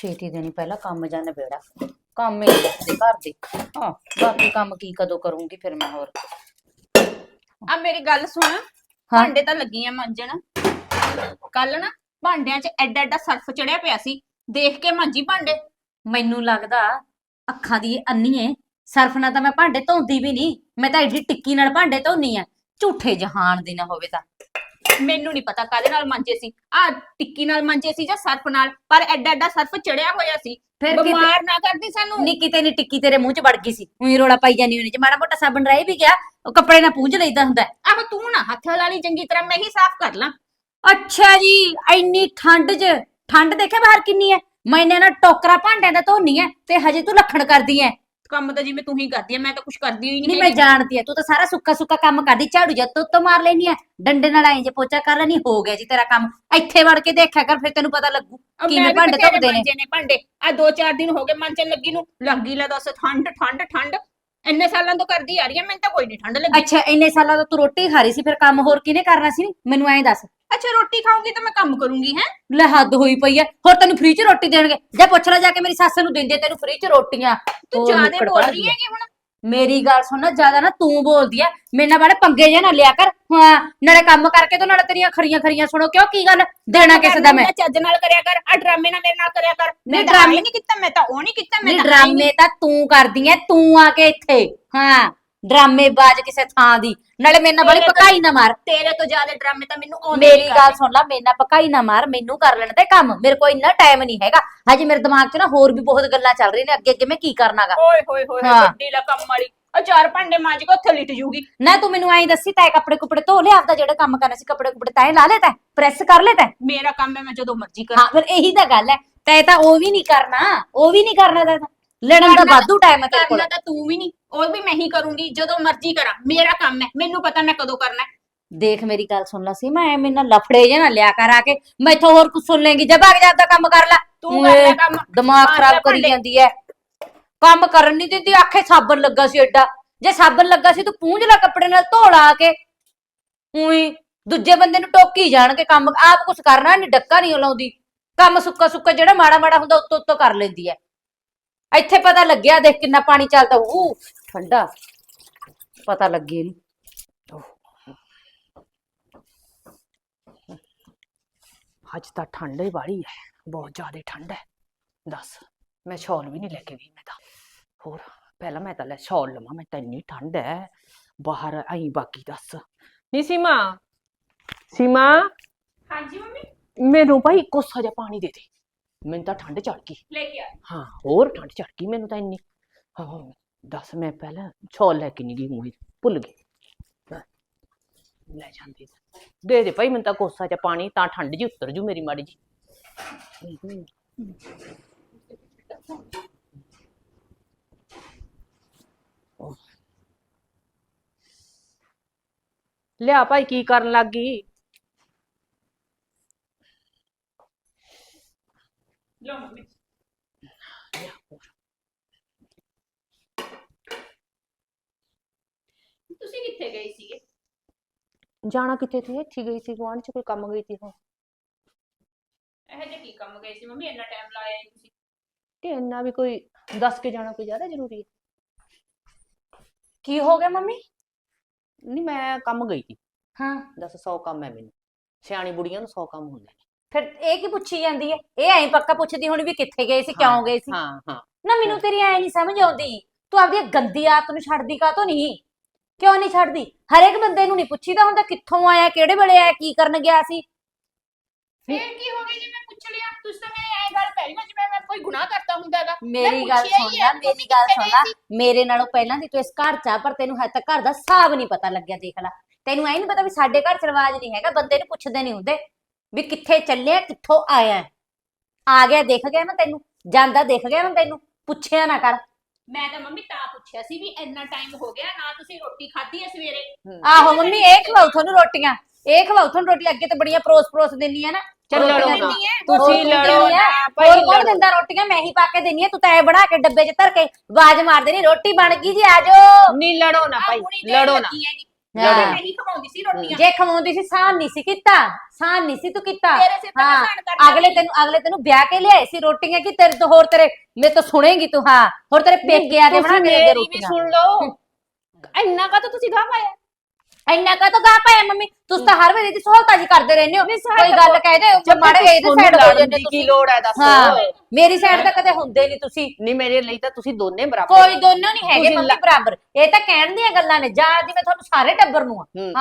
ਛੇਤੀ ਦੇਣੀ ਪਹਿਲਾਂ ਕੰਮ ਜਾਂ ਨਿਬੇੜਾ। ਕੰਮ ਹੀ ਦੇ ਘਰ ਦੇ। ਹਾਂ ਬਾਕੀ ਕੰਮ ਕੀ ਕਦੋਂ ਕਰੂੰਗੀ ਫਿਰ ਮੈਂ ਹੋਰ। ਆ ਮੇਰੀ ਗੱਲ ਸੁਣ ਭਾਂਡੇ ਤਾਂ ਲੱਗੀਆਂ ਮਾਂਜਣ। ਕੱਲ ਨਾ ਭਾਂਡਿਆਂ 'ਚ ਐਡਾ ਐਡਾ ਸਰਫ ਚੜਿਆ ਪਿਆ ਸੀ। ਦੇਖ ਕੇ ਮਾਂਜੀ ਭਾਂਡੇ। ਮੈਨੂੰ ਲੱਗਦਾ ਅੱਖਾਂ ਦੀ ਅੰਨੀਏ ਸਰਫ ਨਾਲ ਤਾਂ ਮੈਂ ਭਾਂਡੇ ਧੋਂਦੀ ਵੀ ਨਹੀਂ। ਮੈਂ ਤਾਂ ਐਡੀ ਟਿੱਕੀ ਨਾਲ ਭਾਂਡੇ ਧੋਨੀ ਆ। ਝੂਠੇ ਜਹਾਨ ਦੀ ਨਾ ਹੋਵੇ ਤਾਂ। ਮੈਨੂੰ ਨਹੀਂ ਪਤਾ ਕਾਦੇ ਨਾਲ ਮਾਂਜੇ ਸੀ। ਆ ਟਿੱਕੀ ਨਾਲ ਮਾਂਜੇ ਸੀ ਜਾਂ ਸਰਫ ਨਾਲ ਪਰ ਐਡਾ ਐਡਾ ਸਰਫ ਚੜਿਆ ਹੋਇਆ ਸੀ। ਫਿਰ ਕਿਤੇ ਬਿਮਾਰ ਨਾ ਕਰਦੀ ਸਾਨੂੰ। ਨੀ ਕਿਤੇ ਨੀ ਟਿੱਕੀ ਤੇਰੇ ਮੂੰਹ 'ਚ ਵੜ ਗਈ ਸੀ। ਉਹੀ ਰੋਲਾ ਪਾਈ ਜਾਨੀ ਉਹਨੇ ਜੇ ਮਾੜਾ ਮੋਟਾ ਸਾਬਣ ਰਹਿ ਵੀ ਗਿਆ ਉਹ ਕੱਪੜੇ ਨਾਲ ਪੂੰਝ ਲਈਦਾ ਹੁੰਦਾ। ਹੈ। ਆਹ ਤੂੰ ਨਾ ਹੱਥ ਲਾ ਲਈ ਚੰਗੀ ਤਰ੍ਹਾਂ ਮੈਂ ਹੀ ਸਾਫ਼ ਕਰ ਲਾਂ। ਅੱਛਾ ਜੀ ਇੰਨੀ ਠੰਡ 'ਚ ਠੰਡ ਦੇਖਿਆ ਬਾਹਰ ਕਿੰਨੀ ਹੈ? ਮੈਨੇ ਨਾ ਟੋਕਰਾ ਭਾਂਡਿਆਂ ਦਾ ਧੋਨੀ ਹੈ ਤੇ ਹਜੇ ਤੂੰ ਲੱਖਣ ਕਰਦੀ ਐ ਕੰਮ ਤਾਂ ਜਿਵੇਂ ਤੂੰ ਹੀ ਕਰਦੀ ਐ ਮੈਂ ਤਾਂ ਕੁਝ ਕਰਦੀ ਹੋਈ ਨਹੀਂ ਨਹੀਂ ਮੈਂ ਜਾਣਦੀ ਐ ਤੂੰ ਤਾਂ ਸਾਰਾ ਸੁੱਕਾ ਸੁੱਕਾ ਕੰਮ ਕਰਦੀ ਝਾੜੂ ਜੱਤ ਤੋਂ ਮਾਰ ਲੈਣੀ ਐ ਡੰਡੇ ਨਾਲ ਐਂ ਜੇ ਪੋਚਾ ਕਰ ਲੈਣੀ ਹੋ ਗਿਆ ਜੀ ਤੇਰਾ ਕੰਮ। ਇੱਥੇ ਵੜ ਕੇ ਦੇਖਿਆ ਕਰ ਫਿਰ ਤੈਨੂੰ ਪਤਾ ਲੱਗੂ ਕਿਵੇਂ ਭਾਂਡੇ ਧੋਦੇ ਨੇ। ਨੇ ਭਾਂਡੇ। ਆ ਦੋ ਚਾਰ ਦਿਨ ਹੋ ਗਏ ਮਾਂਜਣ ਲੱਗੀ ਨੂੰ। ਲੱਗੀ ਲੈ ਦੱਸ ਠੰਡ ਠੰਡ ਠੰਡ। ਇੰਨੇ ਸਾਲਾਂ ਤੋਂ ਕਰਦੀ ਆ ਰਹੀ ਐ ਮੈਨੂੰ ਤਾਂ ਕੋਈ ਨਹੀਂ ਠੰਡ ਲੱਗੀ। ਅੱਛਾ ਇੰਨੇ ਸਾਲਾਂ ਤੋਂ ਤੂੰ ਰੋਟੀ ਖਾ ਰਹੀ ਸੀ ਫਿਰ ਕੰਮ ਹੋਰ ਕਿਹਨੇ ਕਰਨਾ ਸੀ? ਮੈਨੂੰ ਐਂ ਦੱਸ। ਅੱਛਾ ਰੋਟੀ ਖਾਊਂਗੀ ਤਾਂ ਮੈਂ ਕੰਮ ਕਰੂੰਗੀ ਹੈ? ਲੈ ਹੱਦ ਹੋਈ ਪਈ ਐ। ਹੋਰ ਤੈਨੂੰ ਫ੍ਰੀ 'ਚ ਰੋਟੀ ਦੇਣਗੇ। ਜਾ ਪੁੱਛ ਲੈ ਜਾ ਕੇ ਮੇਰੀ ਸੱਸ ਨੂੰ ਦਿੰਦੇ ਤੈਨੂੰ ਫ੍ਰੀ 'ਚ ਰੋਟੀਆਂ। ਤੂੰ ਹੋਰ ਜ਼ਿਆਦਾ ਮੁੱਕੜ ਬੋਲ ਭਰਦੀ ਰਹੀ ਐ। ਹੈਗੀ ਹੁਣ। ਮੇਰੀ ਗੱਲ ਸੁਣ ਨਾ ਜ਼ਿਆਦਾ ਨਾ ਤੂੰ ਬੋਲਦੀ ਐ। ਮੇਰੇ ਨਾਲ ਬੜੇ ਪੰਗੇ ਜੇ ਨਾ ਲਿਆ ਕਰ। ਹਾਂ ਨਾਲੇ ਕੰਮ ਕਰਕੇ ਤੇ ਨਾਲੇ ਤੇਰੀਆਂ ਖਰੀਆਂ ਖਰੀਆਂ ਸੁਣੋ। ਕਿਉਂ ਕੀ ਗੱਲ? ਦੇਣਾ ਕਿਸ ਦਾ ਮੈਂ? ਚੱਜ ਨਾਲ ਕਰਿਆ ਕਰ। ਆ ਡਰਾਮੇ ਨਾਲ ਮੇਰੇ ਨਾਲ ਕਰਿਆ ਕਰ। ਮੈਂ ਨਹੀਂ, ਤਾਂ ਡਰਾਮੇ- ਆਹ ਨਹੀਂ ਕੀਤਾ ਮੈਂ ਤਾਂ ਉਹ ਨਹੀਂ ਕੀਤਾ ਮੈਂ ਨਹੀਂ ਤਾਂ ਆਹ ਹੀ ਡਰਾਮੇ ਤਾਂ ਤੂੰ ਕਰਦੀ ਐ। ਤੂੰ ਆ ਕੇ ਇੱਥੇ। ਹਾਂ। ਡਰਾਮੇ ਬਾਜ ਕਿਸੇ ਥਾਂ ਦੀ। ਨਾਲੇ ਮੇਰੇ ਨਾਲ ਬੜੀ ਪਕਾਈ ਨਾ ਮਾਰ। ਤੇਰੇ ਤੋਂ ਜ਼ਿਆਦਾ ਡਰਾਮੇ ਤਾਂ ਮੈਨੂੰ ਆਉਂਦੇ ਮੇਰੀ ਨਹੀਂ ਗੱਲ ਸੁਣ ਲੈ ਮੇਰੇ ਨਾਲ ਪਕਾਈ ਨਾ ਮਾਰ ਮੈਨੂੰ ਕਰ ਲੈਣ ਤੇ ਕੰਮ। ਮੇਰੇ ਕੋਲ ਇੰਨਾ ਟਾਈਮ ਨਹੀਂ ਹੈਗਾ। ਹਜੇ ਮੇਰੇ ਦਿਮਾਗ 'ਚ ਨਾ ਹੋਰ ਵੀ ਬਹੁਤ ਗੱਲਾਂ ਚੱਲ ਰਹੀਆਂ ਨੇ। ਅੱਗੇ ਅੱਗੇ ਮੈਂ ਕੀ ਕਰਨਾਗਾ? ਓਏ ਹੋਏ ਹੋਏ ਹਾਂ। ਵੱਡੀ ਲਾ ਕੰਮ ਵਾਲੀ। ਆ ਚਾਰ ਭਾਂਡੇ ਮਾਂਜ ਕੇ ਉੱਥੇ ਲਿਟ ਜੂਗੀ। ਨਾ ਤੂੰ ਮੈਨੂੰ ਐਂ ਦੱਸੀ ਤੈ ਕੱਪੜੇ ਕੁਪੜੇ ਧੋ ਲਿਆ ਆਪਦਾ ਜਿਹੜਾ ਕੰਮ ਕਰਨਾ ਸੀ ਕੱਪੜੇ ਕੁਪੜੇ ਤੈਂ ਲਾ ਲਏ ਤੈਂ? ਪ੍ਰੈਸ ਕਰ ਲਏ ਤੈਂ? ਮੇਰਾ ਕੰਮ ਹੈ ਮੈਂ ਜਦੋਂ ਮਰਜ਼ੀ ਕਰਾਂ। ਹਾਂ ਫਿਰ ਇਹੀ ਤਾਂ ਗੱਲ ਹੈ। ਤੈ ਤਾਂ ਉਹ ਵੀ ਨਹੀਂ ਕਰਨਾ। ਉਹ ਵੀ ਨਹੀਂ ਕਰਨਾ ਤੈਂ ਤਾਂ। ਲੜਨ ਦਾ ਵਾਧੂ ਟਾਈਮ ਹੈ ਤੇਰੇ ਕੋਲ ਕਰਨਾ ਤਾਂ ਤੂੰ ਵੀ ਨਹੀਂ। ਉਹ ਵੀ ਮੈਂ ਹੀ ਕਰੂੰਗੀ ਜਦੋਂ ਮਰਜ਼ੀ ਕਰਾਂ। ਮੇਰਾ ਕੰਮ ਹੈ ਮੈਨੂੰ ਪਤਾ ਮੈਂ ਕਦੋਂ ਕਰਨਾ ਹੈ। ਦੇਖ ਮੇਰੀ ਗੱਲ ਸੁਣ ਲੈ ਸੀ ਮੈਂ ਐਵੇਂ ਨਾ ਲਫੜੇ ਜੇ ਨਾ ਲਿਆ ਕਰ ਆ ਕੇ ਮੈਥੋਂ ਹੋਰ ਕੁਝ ਸੁਣ ਲੇਂਗੀ ਜਬ ਆਗ ਜਾਂਦਾ ਕੰਮ ਕਰ ਲੈ। ਤੂੰ ਕਰ ਲੈ ਕੰਮ। ਦਿਮਾਗ ਮਾਰ ਖਰਾਬ ਕਰੀ ਭਾਂਡੇ। ਜਾਂਦੀ ਐ। ਕੰਮ ਕਰਨ ਨਹੀਂ ਦਿੰਦੀ ਆਖੇ ਸਾਬਣ ਲੱਗਾ ਸੀ ਐਡਾ। ਜੇ ਸਾਬਣ ਲੱਗਾ ਸੀ ਤੂੰ ਪੂੰਝ ਲੈ ਕੱਪੜੇ ਨਾਲ ਧੋ ਲਾ ਕੇ। ਉਹੀ ਦੂਜੇ ਬੰਦੇ ਨੂੰ ਟੋਕੀ ਜਾਣਗੇ ਕੰਮ ਆਪ ਕੁਝ ਕਰਨਾ ਨਹੀਂ ਡੱਕਾ ਨਹੀਂ ਲਾਉਂਦੀ। ਕੰਮ ਸੁੱਕਾ ਸੁੱਕਾ ਜਿਹੜਾ ਮਾੜਾ ਮਾੜਾ ਹੁੰਦਾ ਉੱਤੋਂ ਉੱਤੋਂ ਕਰ ਲੈਂਦੀ ਐ। ਇੱਥੇ ਪਤਾ ਲੱਗਿਆ ਦੇਖ ਕਿੰਨਾ ਪਾਣੀ ਚੱਲਦਾ ਉਹ ਠੰਡਾ ਪਤਾ ਲੱਗੇ ਇਹਨੂੰ ਅੱਜ ਤਾਂ ਠੰਡ ਹੀ ਬਾੜੀ ਹੈ ਬਹੁਤ ਜ਼ਿਆਦਾ ਠੰਡ ਹੈ ਦੱਸ ਮੈਂ ਸ਼ਾਲ ਵੀ ਨਹੀਂ ਲੈ ਕੇ ਗਈ ਮੈਂ ਤਾਂ ਹੋਰ ਪਹਿਲਾਂ ਮੈਂ ਤਾਂ ਲੈ ਸ਼ਾਲ ਲਵਾਂ ਮੈਂ ਤਾਂ ਇੰਨੀ ਠੰਡ ਹੈ ਬਾਹਰ ਆਈ ਬਾਕੀ ਦੱਸ ਨੀ ਸੀਮਾ ਸੀਮਾ ਹਾਂਜੀ ਮੰਮੀ ਮੈਨੂੰ ਭਾਈ ਕੋਸਾ ਜਿਹਾ ਪਾਣੀ ਦੇ ਦੇ ਮੈਨੂੰ ਤਾਂ ਠੰਡ ਚੜ ਗਈ ਲੈ ਕੇ ਆ ਹਾਂ ਹੋਰ ਠੰਡ ਚੜ ਗਈ ਮੈਨੂੰ ਤਾਂ ਇੰਨੀ ਹਾਂ ਦੱਸ ਮੈਂ ਪਹਿਲਾਂ ਛੋਲ ਲੈ ਭੁੱਲ ਗਈ। ਲੈ ਜਾਂਦੀ ਸੀ। ਦੇ ਦੇ ਭਾਈ, ਮੈਨੂੰ ਤਾਂ ਕੋਸਾ ਜਿਹਾ ਪਾਣੀ, ਤਾਂ ਠੰਡ ਜੀ ਉਤਰ ਜੂ ਮੇਰੀ ਮਾੜੀ ਜੀ ਲਿਆ ਭਾਈ, ਕੀ ਕਰਨ ਲੱਗ ਗਈ? ਲਓ ਮੰਮੀ। ਕਿੱਥੇ ਗਏ ਸੀਗੇ? ਜਾਣਾ ਕਿੱਥੇ ਸੀ? ਇੱਥੇ ਗਈ ਸੀ ਗੁਆਂਢ ਚ ਕੋਈ ਕੰਮ ਗਈ ਸੀ ਉਹ ਇਹ ਜੇ ਕੀ ਕੰਮ ਗਏ ਸੀ? ਮੰਮੀ ਇੰਨਾ ਟਾਈਮ ਲਾਇਆ ਈ ਤੁਸੀਂ। ਕਿ ਇੰਨਾ ਵੀ ਕੋਈ ਦੱਸ ਕੇ ਜਾਣਾ ਕੋਈ ਜ਼ਿਆਦਾ ਜ਼ਰੂਰੀ ਹੈ। ਕੀ ਹੋ ਗਿਆ ਮੰਮੀ? ਨਹੀਂ ਮੈਂ ਕੰਮ ਗਈ ਸੀ। ਹਾਂ। ਦੱਸ 100 ਕੰਮ ਹੈ ਮੈਨੂੰ। ਸਿਆਣੀ ਬੁੜੀਆਂ ਨੂੰ 100 ਕੰਮ ਹੁੰਦੇ ਨੇ। ਫਿਰ ਇਹ ਕੀ ਪੁੱਛੀ ਜਾਂਦੀ ਹੈ? ਇਹ ਐਂ ਪੱਕਾ ਪੁੱਛਦੀ ਹੁਣ ਵੀ ਕਿੱਥੇ ਗਏ ਸੀ ਕਿਉਂ ਗਏ ਸੀ? ਹਾਂ ਹਾਂ। ਨਾ ਮੈਨੂੰ ਤੇਰੀ ਐ ਨਹੀਂ ਸਮਝ ਆਉਂਦੀ। ਤੂੰ ਆਪਦੀ ਗੰਦੀ ਆਦਤ ਨੂੰ ਛੱਡਦੀ ਕਾਹਤੋਂ ਨਹੀਂ? ਕਿਉਂ ਨਹੀਂ ਛੱਡਦੀ? ਹਰੇਕ ਬੰਦੇ ਨੂੰ ਨਹੀਂ ਪੁੱਛੀਦਾ ਹੁੰਦਾ ਕਿੱਥੋਂ ਆਇਆ ਕਿਹੜੇ ਵੇਲੇ ਆਇਆ ਕੀ ਕਰਨ ਗਿਆ ਸੀ। ਫੇਰ ਕੀ ਹੋ ਗਿਆ ਜੇ ਮੈਂ ਪੁੱਛ ਲਿਆ? ਤੁਸੀਂ ਤਾਂ ਮੇਰੇ ਐ ਗੱਲ ਪੈ ਨਾ ਜਿਵੇਂ ਮੈਂ ਕੋਈ ਗੁਨਾਹ ਕਰਤਾ ਹੁੰਦਾਗਾ ਮੇਰੀ ਗੱਲ ਸੁਣ ਲੈ ਮੇਰੀ ਗੱਲ ਸੁਣ ਲੈ। ਮੇਰੇ ਨਾਲੋਂ ਪਹਿਲਾਂ ਦੀ ਤੂੰ ਇਸ ਘਰ ਚ ਆ ਪਰ ਤੈਨੂੰ ਹਜੇ ਤੱਕ ਘਰ ਦਾ ਹਿਸਾਬ ਨਹੀਂ ਪਤਾ ਲੱਗਿਆ ਦੇਖ ਲੈ। ਤੈਨੂੰ ਐ ਨਹੀਂ ਪਤਾ ਵੀ ਸਾਡੇ ਘਰ ਚ ਰਿਵਾਜ ਨਹੀਂ ਹੈਗਾ ਬੰਦੇ ਨੂੰ ਪੁੱਛਦੇ ਨਹੀਂ ਹੁੰਦੇ ਵੀ ਕਿੱਥੇ ਚੱਲਿਆ ਕਿੱਥੋਂ ਆਇਆ। ਆ ਗਿਆ ਦੇਖ ਗਿਆ ਨਾ ਤੈਨੂੰ ਜਾਂਦਾ ਦੇਖ ਗਿਆ ਨਾ ਤੈਨੂੰ ਪੁੱਛਿਆ ਨਾ ਕਰ। ਮੈਂ ਤਾਂ ਮੰਮੀ ਤਾਂ ਪੁੱਛਿਆ ਸੀ ਵੀ ਇੰਨਾ ਟਾਈਮ ਹੋ ਗਿਆ ਨਾ ਤੁਸੀਂ ਰੋਟੀ ਖਾਧੀ ਐ ਸਵੇਰੇ ਆਹੋ ਮੰਮੀ ਇਹ ਖਵਾਉ ਤੁਹਾਨੂੰ ਰੋਟੀਆਂ ਇਹ ਖਵਾਉ ਤੁਹਾਨੂੰ ਰੋਟੀ ਅੱਗੇ ਤਾਂ ਬੜੀਆਂ ਪਰੋਸ ਪਰੋਸ ਦਿੰਨੀ ਆ ਨਾ ਚੱਲ ਰੋਟੀਆਂ ਲੜੋ ਨਾ। ਦਿੰਨੀ ਆ। ਤੁਸੀਂ ਹੋਰ ਤੂੰ ਲੜੋ ਦਿੰਨੀ ਆ। ਨਾ, ਭਾਈ ਹੋਰ ਕੌਣ ਲੜੋ। ਦਿੰਦਾ ਰੋਟੀਆਂ ਮੈਂ ਹੀ ਪਾ ਕੇ ਦਿੰਨੀ ਆ ਤੂੰ ਤਾਂ ਐ ਬਣਾ ਕੇ ਡੱਬੇ 'ਚ ਧਰ ਕੇ ਆਵਾਜ਼ ਮਾਰ ਦੇਣੀ ਰੋਟੀ ਬਣ ਗਈ ਜੀ ਆ ਜਾਓ ਨਹੀਂ ਲੜੋ ਨਾ ਭਾਈ ਲੜੋ ਨਾ ਹਾਂ। ਮੈਂ ਨਹੀਂ ਖਵਾਉਂਦੀ ਸੀ ਰੋਟੀਆਂ। ਜੇ ਖਵਾਉਂਦੀ ਸੀ ਸਾਨ ਨਹੀਂ ਸੀ ਕੀਤਾ। ਸਾਨ ਨਹੀਂ ਸੀ ਤੂੰ ਕੀਤਾ। ਤੇਰੇ ਸਿਰ ਤੇ ਅਗਲੇ ਤੈਨੂੰ ਅਗਲੇ ਤੈਨੂੰ ਵਿਆਹ ਕੇ ਲਿਆਏ ਸੀ ਰੋਟੀਆਂ ਕੀ ਤੇਰੇ ਤੋਂ ਹੋਰ ਤੇਰੇ ਮੇਰੇ ਤੋਂ ਸੁਣੇਗੀ ਤੂੰ ਹਾਂ। ਹੋਰ ਤੇਰੇ ਪੇਕੇ ਆ ਕੇ ਬਣਾ ਕੇ ਦੇ ਰੋਟੀਆਂ। ਸੁਣ ਲਓ। ਇੰਨਾ ਕਾ ਤਾਂ ਤੁਸੀਂ ਗਾ ਪਾਇਆ? ਇੰਨਾ ਕਾ ਤਾਂ ਗਾ ਪਾਇਆ ਮੰਮੀ? ਤੁਸੀਂ ਤਾਂ ਹਰ ਵੇਲੇ ਦੀ ਸਹੂਲਤਾਂ ਜੀ ਕਰਦੇ ਰਹਿੰਦੇ ਹੋ। ਕੋਈ ਗੱਲ ਕਹਿ ਦੇ ਮਾੜੇ ਇਹਦੇ ਸਾਈਡ ਹੋ ਜਾਂਦੇ ਕੀ ਤੁਸੀਂ। ਲੋੜ ਹੈ ਦੱਸ ਮੇਰੀ ਸਾਈਡ ਤਾਂ ਕਦੇ ਹੁੰਦੇ ਨਹੀਂ ਤੁਸੀਂ। ਨਹੀਂ ਮੇਰੇ ਲਈ ਤਾਂ ਤੁਸੀਂ ਦੋਨੇ ਬਰਾਬਰ ਕੋਈ ਦੋਨੋਂ ਨਹੀਂ ਹੈਗੇ ਮੰਮੀ ਬਰਾਬਰ। ਇਹ ਤਾਂ ਕਹਿਣ ਦੀਆਂ ਗੱਲਾਂ ਨੇ ਜਾਂ ਜਿਵੇਂ ਤੁਹਾਨੂੰ ਸਾਰੇ ਟੱਬਰ ਨੂੰ ਹੂੰ।